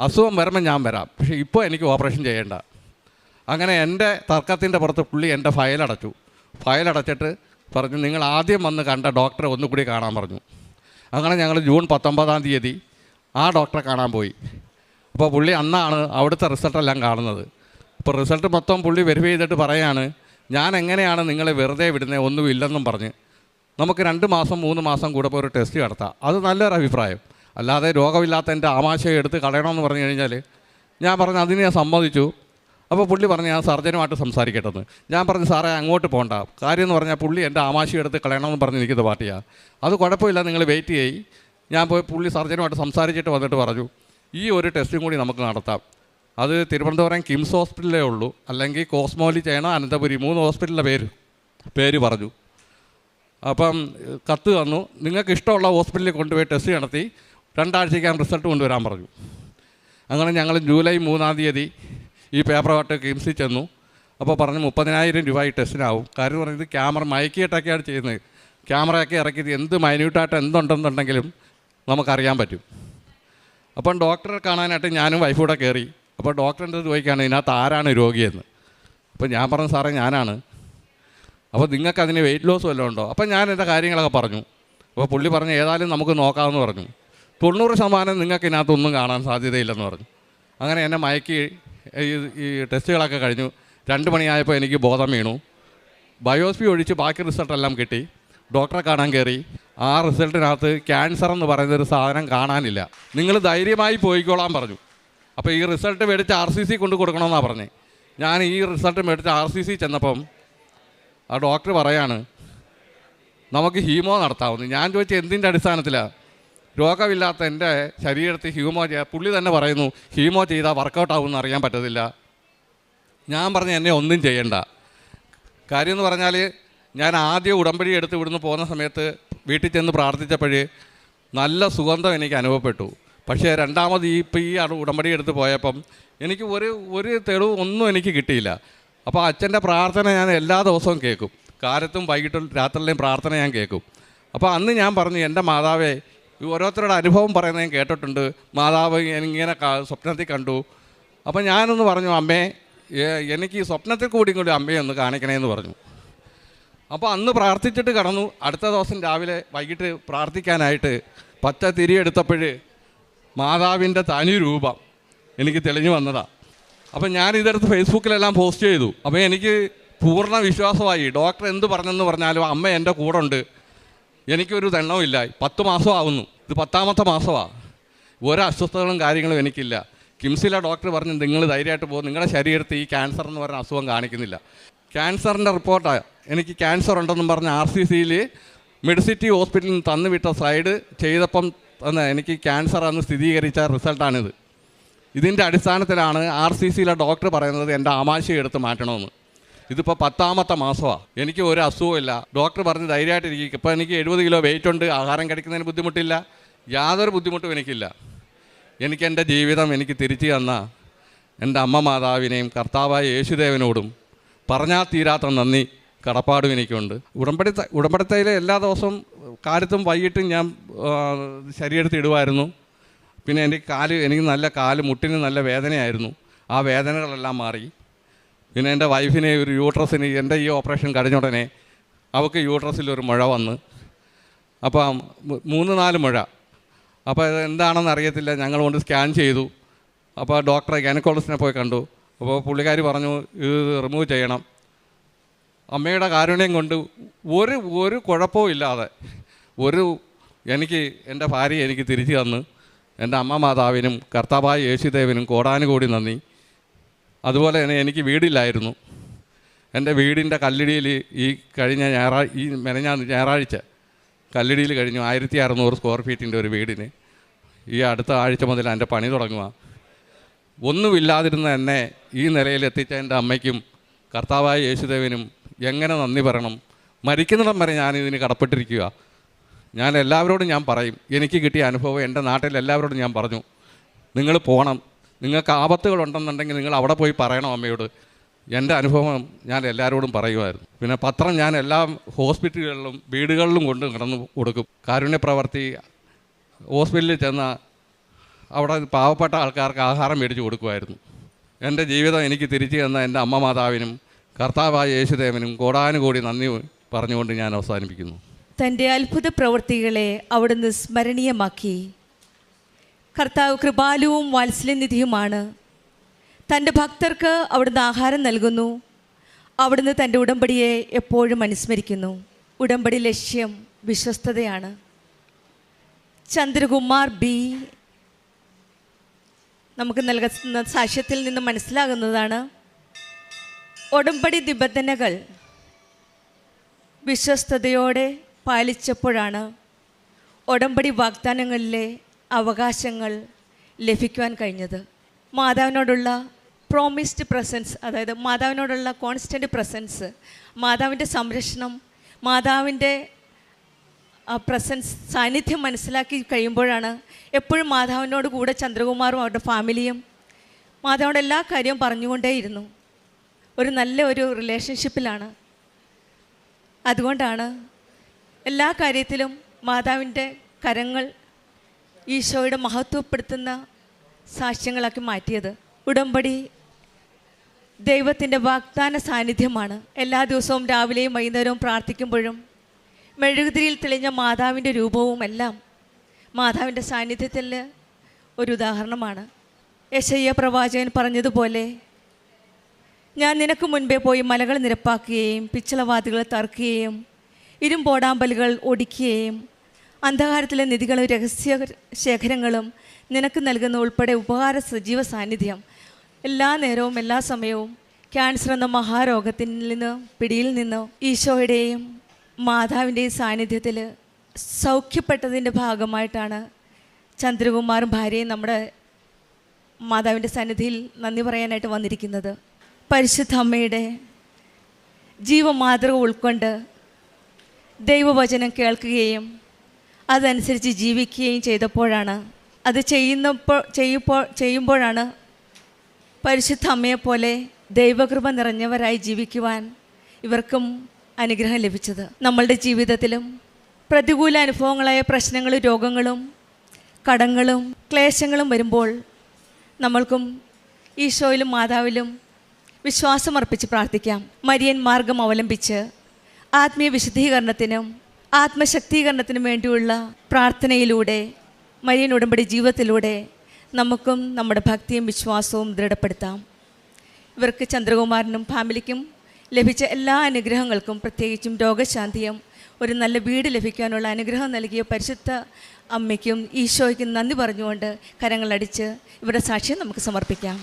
അസുഖം വരുമ്പോൾ ഞാൻ വരാം. പക്ഷേ ഇപ്പോൾ എനിക്ക് ഓപ്പറേഷൻ ചെയ്യേണ്ട. അങ്ങനെ എന്റെ തർക്കത്തിന്റെ പുറത്ത് പുള്ളി എന്റെ ഫയൽ അടച്ചിട്ട് പറഞ്ഞു നിങ്ങൾ ആദ്യം വന്ന് കണ്ട ഡോക്ടറെ ഒന്നുകൂടി കാണാൻ പറഞ്ഞു. അങ്ങനെ ഞങ്ങൾ ജൂൺ പത്തൊമ്പതാം തീയതി ആ ഡോക്ടറെ കാണാൻ പോയി. അപ്പോൾ പുള്ളി അന്നാണ് അവിടുത്തെ റിസൾട്ടെല്ലാം കാണുന്നത്. അപ്പോൾ റിസൾട്ട് മൊത്തം പുള്ളി വെരിഫൈ ചെയ്തിട്ട് പറയാണ് ഞാൻ എങ്ങനെയാണ് നിങ്ങളെ വെറുതെ വിടുന്നത് ഒന്നുമില്ലെന്നും പറഞ്ഞ്. നമുക്ക് രണ്ട് മാസം മൂന്ന് മാസം കൂടെ ഒരു ടെസ്റ്റ് നടത്താം. അത് നല്ലൊരു അഭിപ്രായം. അല്ലാതെ രോഗമില്ലാത്ത എന്റെ ആമാശയം എടുത്ത് കളയണമെന്ന് പറഞ്ഞു കഴിഞ്ഞാൽ ഞാൻ പറഞ്ഞു അതിന് ഞാൻ സമ്മതിച്ചു. അപ്പോൾ പുള്ളി പറഞ്ഞു ഞാൻ സർജനുമായിട്ട് സംസാരിക്കട്ടെ എന്ന് ഞാൻ പറഞ്ഞു സാറേ അങ്ങോട്ട് പോകണ്ട കാര്യം എന്ന് പറഞ്ഞാൽ പുള്ളി എന്റെ ആമാശയം എടുത്ത് കളയണമെന്ന് പറഞ്ഞ് നിൽക്കുന്ന പാർട്ടിയാണ് അത് കുഴപ്പമില്ല നിങ്ങൾ വെയിറ്റ് ചെയ്യ്. ഞാൻ പോയി പുള്ളി സർജനുമായിട്ട് സംസാരിച്ചിട്ട് വന്നിട്ട് പറഞ്ഞു ഈ ഒരു ടെസ്റ്റും കൂടി നമുക്ക് നടത്താം. അത് തിരുവനന്തപുരം കിംസ് ഹോസ്പിറ്റലേ ഉള്ളൂ. അല്ലെങ്കിൽ കോസ്മോലി ചെയ്യണം അനന്തപുരി മൂന്ന് ഹോസ്പിറ്റലിലെ പേര്. പേര് പറഞ്ഞു. അപ്പം കത്ത് തന്നു. നിങ്ങൾക്ക് ഇഷ്ടമുള്ള ഹോസ്പിറ്റലിൽ കൊണ്ടുപോയി ടെസ്റ്റ് നടത്തി. രണ്ടാഴ്ചയ്ക്കകം റിസൾട്ട് കൊണ്ടുവരാൻ പറഞ്ഞു. അങ്ങനെ ഞങ്ങൾ ജൂലൈ മൂന്നാം തീയതി ഈ പേപ്പറുമായിട്ട് കിംസിൽ ചെന്നു. അപ്പോൾ പറഞ്ഞു മുപ്പതിനായിരം രൂപ ഈ ടെസ്റ്റിനാവും. കാര്യം പറഞ്ഞത് ക്യാമറ മയക്കിയിട്ടൊക്കെയാണ് ചെയ്യുന്നത്. ക്യാമറയൊക്കെ ഇറക്കിയത് എന്ത് മൈന്യൂട്ടായിട്ട് എന്തുണ്ടെന്നുണ്ടെങ്കിലും നമുക്കറിയാൻ പറ്റും. അപ്പം ഡോക്ടറെ കാണാനായിട്ട് ഞാനും വൈഫ് കൂടെ കയറി. അപ്പോൾ ഡോക്ടറിന്റെ ചോദിക്കുകയാണ് ഇതിനകത്ത് ആരാണ് രോഗിയെന്ന്? അപ്പോൾ ഞാൻ പറഞ്ഞു സാറേ ഞാനാണ്. അപ്പോൾ നിങ്ങൾക്ക് അതിന് വെയിറ്റ് ലോസ് വല്ലതും ഉണ്ടോ? അപ്പം ഞാൻ എന്റെ കാര്യങ്ങളൊക്കെ പറഞ്ഞു. അപ്പോൾ പുള്ളി പറഞ്ഞു ഏതായാലും നമുക്ക് നോക്കാമെന്ന് പറഞ്ഞു. തൊണ്ണൂറ് ശതമാനം നിങ്ങൾക്ക് ഇതിനകത്തൊന്നും കാണാൻ സാധ്യതയില്ലെന്ന് പറഞ്ഞു. അങ്ങനെ എന്നെ മയക്കി ഈ ടെസ്റ്റുകളൊക്കെ കഴിഞ്ഞു. രണ്ട് മണിയായപ്പോൾ എനിക്ക് ബോധം വീണു. ബയോസ്പി ഒഴിച്ച് ബാക്കി റിസൾട്ടെല്ലാം കിട്ടി. ഡോക്ടറെ കാണാൻ കയറി ആ റിസൾട്ടിനകത്ത് ക്യാൻസർ എന്ന് പറയുന്ന ഒരു സാധനം കാണാനില്ല. നിങ്ങൾ ധൈര്യമായി പോയിക്കോളാൻ പറഞ്ഞു. അപ്പോൾ ഈ റിസൾട്ട് മേടിച്ച് ആർ സി സി കൊണ്ട് കൊടുക്കണമെന്നാണ് പറഞ്ഞത് ഞാൻ ഈ റിസൾട്ട് മേടിച്ച് ആർ സി സി ചെന്നപ്പം ആ ഡോക്ടർ പറയാണ് നമുക്ക് ഹീമോ നടത്താവുന്നു. ഞാൻ ചോദിച്ച എന്തിന്റെ അടിസ്ഥാനത്തിലാണ് രോഗമില്ലാത്ത എന്റെ ശരീരത്തിൽ ഹീമോ ചെയ്യാൻ പുള്ളി തന്നെ പറയുന്നു ഹീമോ ചെയ്താൽ വർക്കൗട്ട് ആവുമെന്ന് അറിയാൻ പറ്റത്തില്ല. ഞാൻ പറഞ്ഞു എന്നെ ഒന്നും ചെയ്യണ്ട. കാര്യം എന്ന് പറഞ്ഞാൽ ഞാൻ ആദ്യം ഉടമ്പടി എടുത്ത് ഇവിടുന്ന് പോകുന്ന സമയത്ത് വീട്ടിൽ ചെന്ന് പ്രാർത്ഥിച്ചപ്പോഴേ നല്ല സുഗന്ധം എനിക്ക് അനുഭവപ്പെട്ടു. പക്ഷേ രണ്ടാമത് ഈ ഇപ്പോൾ ഈ ഉടമ്പടി എടുത്ത് പോയപ്പം എനിക്ക് ഒരു ഒരു തെളിവ് ഒന്നും എനിക്ക് കിട്ടിയില്ല. അപ്പോൾ അച്ഛന്റെ പ്രാർത്ഥന ഞാൻ എല്ലാ ദിവസവും കേൾക്കും. കാലത്തും വൈകിട്ടും രാത്രിയിലെയും പ്രാർത്ഥന ഞാൻ കേൾക്കും. അപ്പോൾ അന്ന് ഞാൻ പറഞ്ഞു എന്റെ മാതാവേ ഓരോരുത്തരുടെ അനുഭവം പറയുന്നത് ഞാൻ കേട്ടിട്ടുണ്ട്. മാതാവ് ഇങ്ങനെ സ്വപ്നത്തിൽ കണ്ടു. അപ്പോൾ ഞാനൊന്ന് പറഞ്ഞു അമ്മേ എനിക്ക് ഈ സ്വപ്നത്തിൽ കൂടി കൂടി അമ്മയെ ഒന്ന് കാണിക്കണേന്ന് പറഞ്ഞു. അപ്പോൾ അന്ന് പ്രാർത്ഥിച്ചിട്ട് കടന്നു. അടുത്ത ദിവസം രാവിലെ വൈകിട്ട് പ്രാർത്ഥിക്കാനായിട്ട് പച്ച തിരിയെടുത്തപ്പോൾ മാതാവിന്റെ തനി രൂപം എനിക്ക് തെളിഞ്ഞു വന്നതാണ് അപ്പം ഞാൻ ഇതെടുത്ത് ഫേസ്ബുക്കിലെല്ലാം പോസ്റ്റ് ചെയ്തു. അപ്പം എനിക്ക് പൂർണ വിശ്വാസമായി ഡോക്ടർ എന്ത് പറഞ്ഞെന്ന് പറഞ്ഞാലും അമ്മ എന്റെ കൂടെ ഉണ്ട് എനിക്കൊരു ദണ്ണവുമില്ല പത്ത് മാസമാവുന്നു ഇത് പത്താമത്തെ മാസമാണ് ഒരു അസ്വസ്ഥതകളും കാര്യങ്ങളും എനിക്കില്ല. കിംസിലെ ഡോക്ടർ പറഞ്ഞു നിങ്ങൾ ധൈര്യമായിട്ട് പോകും നിങ്ങളുടെ ശരീരത്തിൽ ഈ ക്യാൻസർ എന്ന് പറഞ്ഞ അസുഖം കാണിക്കുന്നില്ല. ക്യാൻസറിന്റെ റിപ്പോർട്ടാണ് എനിക്ക് ക്യാൻസർ ഉണ്ടെന്നും പറഞ്ഞ് ആർ സി സിയിൽ മെഡിസിറ്റി ഹോസ്പിറ്റലിൽ നിന്ന് തന്നുവിട്ട സൈഡ് ചെയ്തപ്പം എനിക്ക് ക്യാൻസർ എന്ന് സ്ഥിരീകരിച്ച റിസൾട്ടാണിത് ഇതിന്റെ അടിസ്ഥാനത്തിലാണ് ആർ സി സിയിലെ ഡോക്ടർ പറയുന്നത് എന്റെ ആമാശയം എടുത്ത് മാറ്റണമെന്ന്. ഇതിപ്പോൾ പത്താമത്തെ മാസമാണ് എനിക്ക് ഒരു അസുഖമില്ല ഡോക്ടർ പറഞ്ഞ് ധൈര്യമായിട്ടിരിക്കും ഇപ്പോൾ എനിക്ക് എഴുപത് കിലോ വെയിറ്റ് ഉണ്ട്. ആഹാരം കഴിക്കുന്നതിന് ബുദ്ധിമുട്ടില്ല. യാതൊരു ബുദ്ധിമുട്ടും എനിക്കില്ല. എനിക്ക് എന്റെ ജീവിതം എനിക്ക് തിരിച്ചു തന്ന എന്റെ അമ്മ മാതാവിനെയും കർത്താവായ യേശുദേവനോടും പറഞ്ഞാൽ തീരാത്ത നന്ദി കടപ്പാടും എനിക്കുണ്ട്. ഉടമ്പടി ഉടമ്പടത്തയിലെ എല്ലാ ദിവസവും കാലത്തും വൈകിട്ടും ഞാൻ ശരീരത്തിടുമായിരുന്നു പിന്നെ എന്റെ കാൽ എനിക്ക് നല്ല കാൽ മുട്ടിന് നല്ല വേദനയായിരുന്നു. ആ വേദനകളെല്ലാം മാറി. പിന്നെ എന്റെ വൈഫിനെ ഒരു യൂട്രസിന് എന്റെ ഈ ഓപ്പറേഷൻ കഴിഞ്ഞ ഉടനെ അവൾക്ക് യൂട്രസിലൊരു മുഴ വന്ന്. അപ്പം മൂന്ന് നാല് മുഴ. അപ്പോൾ എന്താണെന്ന് അറിയത്തില്ല. ഞങ്ങൾ കൊണ്ട് സ്കാൻ ചെയ്തു. അപ്പോൾ ഡോക്ടറെ ഗൈനക്കോളജിസ്റ്റിനെ പോയി കണ്ടു. അപ്പോൾ പുള്ളിക്കാരി പറഞ്ഞു ഇത് റിമൂവ് ചെയ്യണം. അമ്മയുടെ കാരുണ്യം കൊണ്ട് ഒരു ഒരു കുഴപ്പവും ഇല്ലാതെ ഒരു എനിക്ക് എന്റെ ഭാര്യ എനിക്ക് തിരിച്ചു തന്ന്. എന്റെ അമ്മ മാതാവിനും കർത്താവായ യേശുദേവനും കോടാനുകൂടി നന്ദി. അതുപോലെ തന്നെ എനിക്ക് വീടില്ലായിരുന്നു. എന്റെ വീടിന്റെ കല്ലിടിയിൽ ഈ കഴിഞ്ഞ ഞായറാഴ്ച ഈ മെനഞ്ഞ ഞായറാഴ്ച കല്ലിടിയിൽ കഴിഞ്ഞു ആയിരത്തി അറുന്നൂറ് സ്ക്വയർ ഫീറ്റിന്റെ ഒരു വീടിന്. ഈ അടുത്ത ആഴ്ച മുതൽ എന്റെ പണി തുടങ്ങുക. ഒന്നുമില്ലാതിരുന്ന എന്നെ ഈ നിലയിൽ എത്തിച്ച എന്റെ അമ്മയ്ക്കും കർത്താവായ യേശുദേവിനും എങ്ങനെ നന്ദി പറയണം? മരിക്കുന്നിടം വരെ ഞാനിതിന് കടപ്പെട്ടിരിക്കുക. ഞാൻ എല്ലാവരോടും ഞാൻ പറയും എനിക്ക് കിട്ടിയ അനുഭവം എന്റെ നാട്ടിൽ എല്ലാവരോടും ഞാൻ പറഞ്ഞു. നിങ്ങൾ പോകണം നിങ്ങൾക്ക് ആപത്തുകളുണ്ടെന്നുണ്ടെങ്കിൽ നിങ്ങൾ അവിടെ പോയി പറയണം അമ്മയോട്. എന്റെ അനുഭവം ഞാൻ എല്ലാവരോടും പറയുമായിരുന്നു. പിന്നെ പത്രം ഞാൻ എല്ലാ ഹോസ്പിറ്റലുകളിലും വീടുകളിലും കൊണ്ട് കിടന്നു കൊടുക്കും. കാരുണ്യപ്രവർത്തി ഹോസ്പിറ്റലിൽ ചെന്ന അവിടെ പാവപ്പെട്ട ആൾക്കാർക്ക് ആഹാരം മേടിച്ചു കൊടുക്കുമായിരുന്നു. എന്റെ ജീവിതം എനിക്ക് തിരിച്ചു തന്ന എന്റെ അമ്മ മാതാവിനും കർത്താവായ യേശുദേവനും കോടാനുകൂടി നന്ദി പറഞ്ഞുകൊണ്ട് ഞാൻ അവസാനിപ്പിക്കുന്നു. തന്റെ അത്ഭുത പ്രവൃത്തികളെ അവിടുന്ന് സ്മരണീയമാക്കി. കർത്താവ് കൃപാലുവും വാത്സല്യനിധിയുമാണ് തന്റെ ഭക്തർക്ക് അവിടുന്ന് ആഹാരം നൽകുന്നു. അവിടുന്ന് തന്റെ ഉടമ്പടിയെ എപ്പോഴും അനുസ്മരിക്കുന്നു. ഉടമ്പടി ലക്ഷ്യം വിശ്വസ്തതയാണ്. ചന്ദ്രകുമാർ ബി. നമുക്ക് നൽകുന്ന സാക്ഷ്യത്തിൽ നിന്ന് മനസ്സിലാകുന്നതാണ്. ഉടമ്പടി നിബന്ധനകൾ വിശ്വസ്തയോടെ പാലിച്ചപ്പോഴാണ് ഉടമ്പടി വാഗ്ദാനങ്ങളിലെ അവകാശങ്ങൾ ലഭിക്കുവാൻ കഴിഞ്ഞത്. മാതാവിനോടുള്ള പ്രോമിസ്ഡ് പ്രസൻസ് അതായത് മാതാവിനോടുള്ള കോൺസ്റ്റന്റ് പ്രസൻസ് മാതാവിന്റെ സംരക്ഷണം മാതാവിന്റെ പ്രസൻസ് സാന്നിധ്യം മനസ്സിലാക്കി കഴിയുമ്പോഴാണ് എപ്പോഴും മാതാവിനോട് കൂടെ ചന്ദ്രകുമാറും അവരുടെ ഫാമിലിയും മാതാവിന്റെ എല്ലാ കാര്യവും പറഞ്ഞുകൊണ്ടേയിരുന്നു. ഒരു നല്ല ഒരു റിലേഷൻഷിപ്പിലാണ് അതുകൊണ്ടാണ് എല്ലാ കാര്യത്തിലും മാതാവിന്റെ കരങ്ങൾ ഈശോയുടെ മഹത്വപ്പെടുത്തുന്ന സാക്ഷ്യങ്ങളാക്കി മാറ്റിയത്. ഉടമ്പടി ദൈവത്തിന്റെ വാഗ്ദാന സാന്നിധ്യമാണ്. എല്ലാ ദിവസവും രാവിലെയും വൈകുന്നേരവും പ്രാർത്ഥിക്കുമ്പോഴും മെഴുകുതിരിയിൽ തെളിഞ്ഞ മാതാവിന്റെ രൂപവും എല്ലാം മാതാവിന്റെ സാന്നിധ്യത്തിൽ ഒരു ഉദാഹരണമാണ്. യശയ്യ പ്രവാചകൻ പറഞ്ഞതുപോലെ ഞാൻ നിനക്ക് മുൻപേ പോയി മലകൾ നിരപ്പാക്കുകയും പിച്ചളവാദികളെ തറക്കുകയും ഇരുമ്പോടാമ്പലുകൾ ഒടിക്കുകയും അന്ധകാരത്തിലെ നിധികളും രഹസ്യ ശേഖരങ്ങളും നിനക്ക് നൽകുന്ന ഉൾപ്പെടെ ഉപകാര സജീവ സാന്നിധ്യം എല്ലാ നേരവും എല്ലാ സമയവും ക്യാൻസർ എന്ന മഹാരോഗത്തിൽ നിന്ന് പിടിയിൽ നിന്ന് ഈശോയുടെയും മാതാവിന്റെയും സാന്നിധ്യത്തിൽ സൗഖ്യപ്പെട്ടതിന്റെ ഭാഗമായിട്ടാണ് ചന്ദ്രകുമാറും ഭാര്യയും നമ്മുടെ മാതാവിന്റെ സന്നിധിയിൽ നന്ദി പറയാനായിട്ട് വന്നിരിക്കുന്നത്. പരിശുദ്ധ അമ്മയുടെ ജീവമാതൃക ഉൾക്കൊണ്ട് ദൈവവചനം കേൾക്കുകയും അതനുസരിച്ച് ജീവിക്കുകയും ചെയ്തപ്പോഴാണ് അത് ചെയ്യുന്നപ്പോൾ ചെയ്യുമ്പോൾ ചെയ്യുമ്പോഴാണ് പരിശുദ്ധ അമ്മയെപ്പോലെ ദൈവകൃപ നിറഞ്ഞവരായി ജീവിക്കുവാൻ ഇവർക്കും അനുഗ്രഹം ലഭിച്ചത്. നമ്മളുടെ ജീവിതത്തിലും പ്രതികൂല അനുഭവങ്ങളായ പ്രശ്നങ്ങളും രോഗങ്ങളും കടങ്ങളും ക്ലേശങ്ങളും വരുമ്പോൾ നമ്മൾക്കും ഈശോയിലും മാതാവിലും വിശ്വാസമർപ്പിച്ച് പ്രാർത്ഥിക്കാം. മരിയൻ മാർഗം അവലംബിച്ച് ആത്മീയ വിശുദ്ധീകരണത്തിനും ആത്മശക്തീകരണത്തിനും വേണ്ടിയുള്ള പ്രാർത്ഥനയിലൂടെ മരിയൻ ഉടമ്പടി ജീവിതത്തിലൂടെ നമുക്കും നമ്മുടെ ഭക്തിയും വിശ്വാസവും ദൃഢപ്പെടുത്താം. ഇവർക്ക് ചന്ദ്രകുമാരനും ഫാമിലിക്കും ലഭിച്ച എല്ലാ അനുഗ്രഹങ്ങൾക്കും പ്രത്യേകിച്ചും രോഗശാന്തിയും ഒരു നല്ല വീട് ലഭിക്കാനുള്ള അനുഗ്രഹം നൽകിയ പരിശുദ്ധ അമ്മയ്ക്കും ഈശോയ്ക്കും നന്ദി പറഞ്ഞുകൊണ്ട് കരങ്ങളടിച്ച് ഇവരുടെ സാക്ഷ്യം നമുക്ക് സമർപ്പിക്കാം.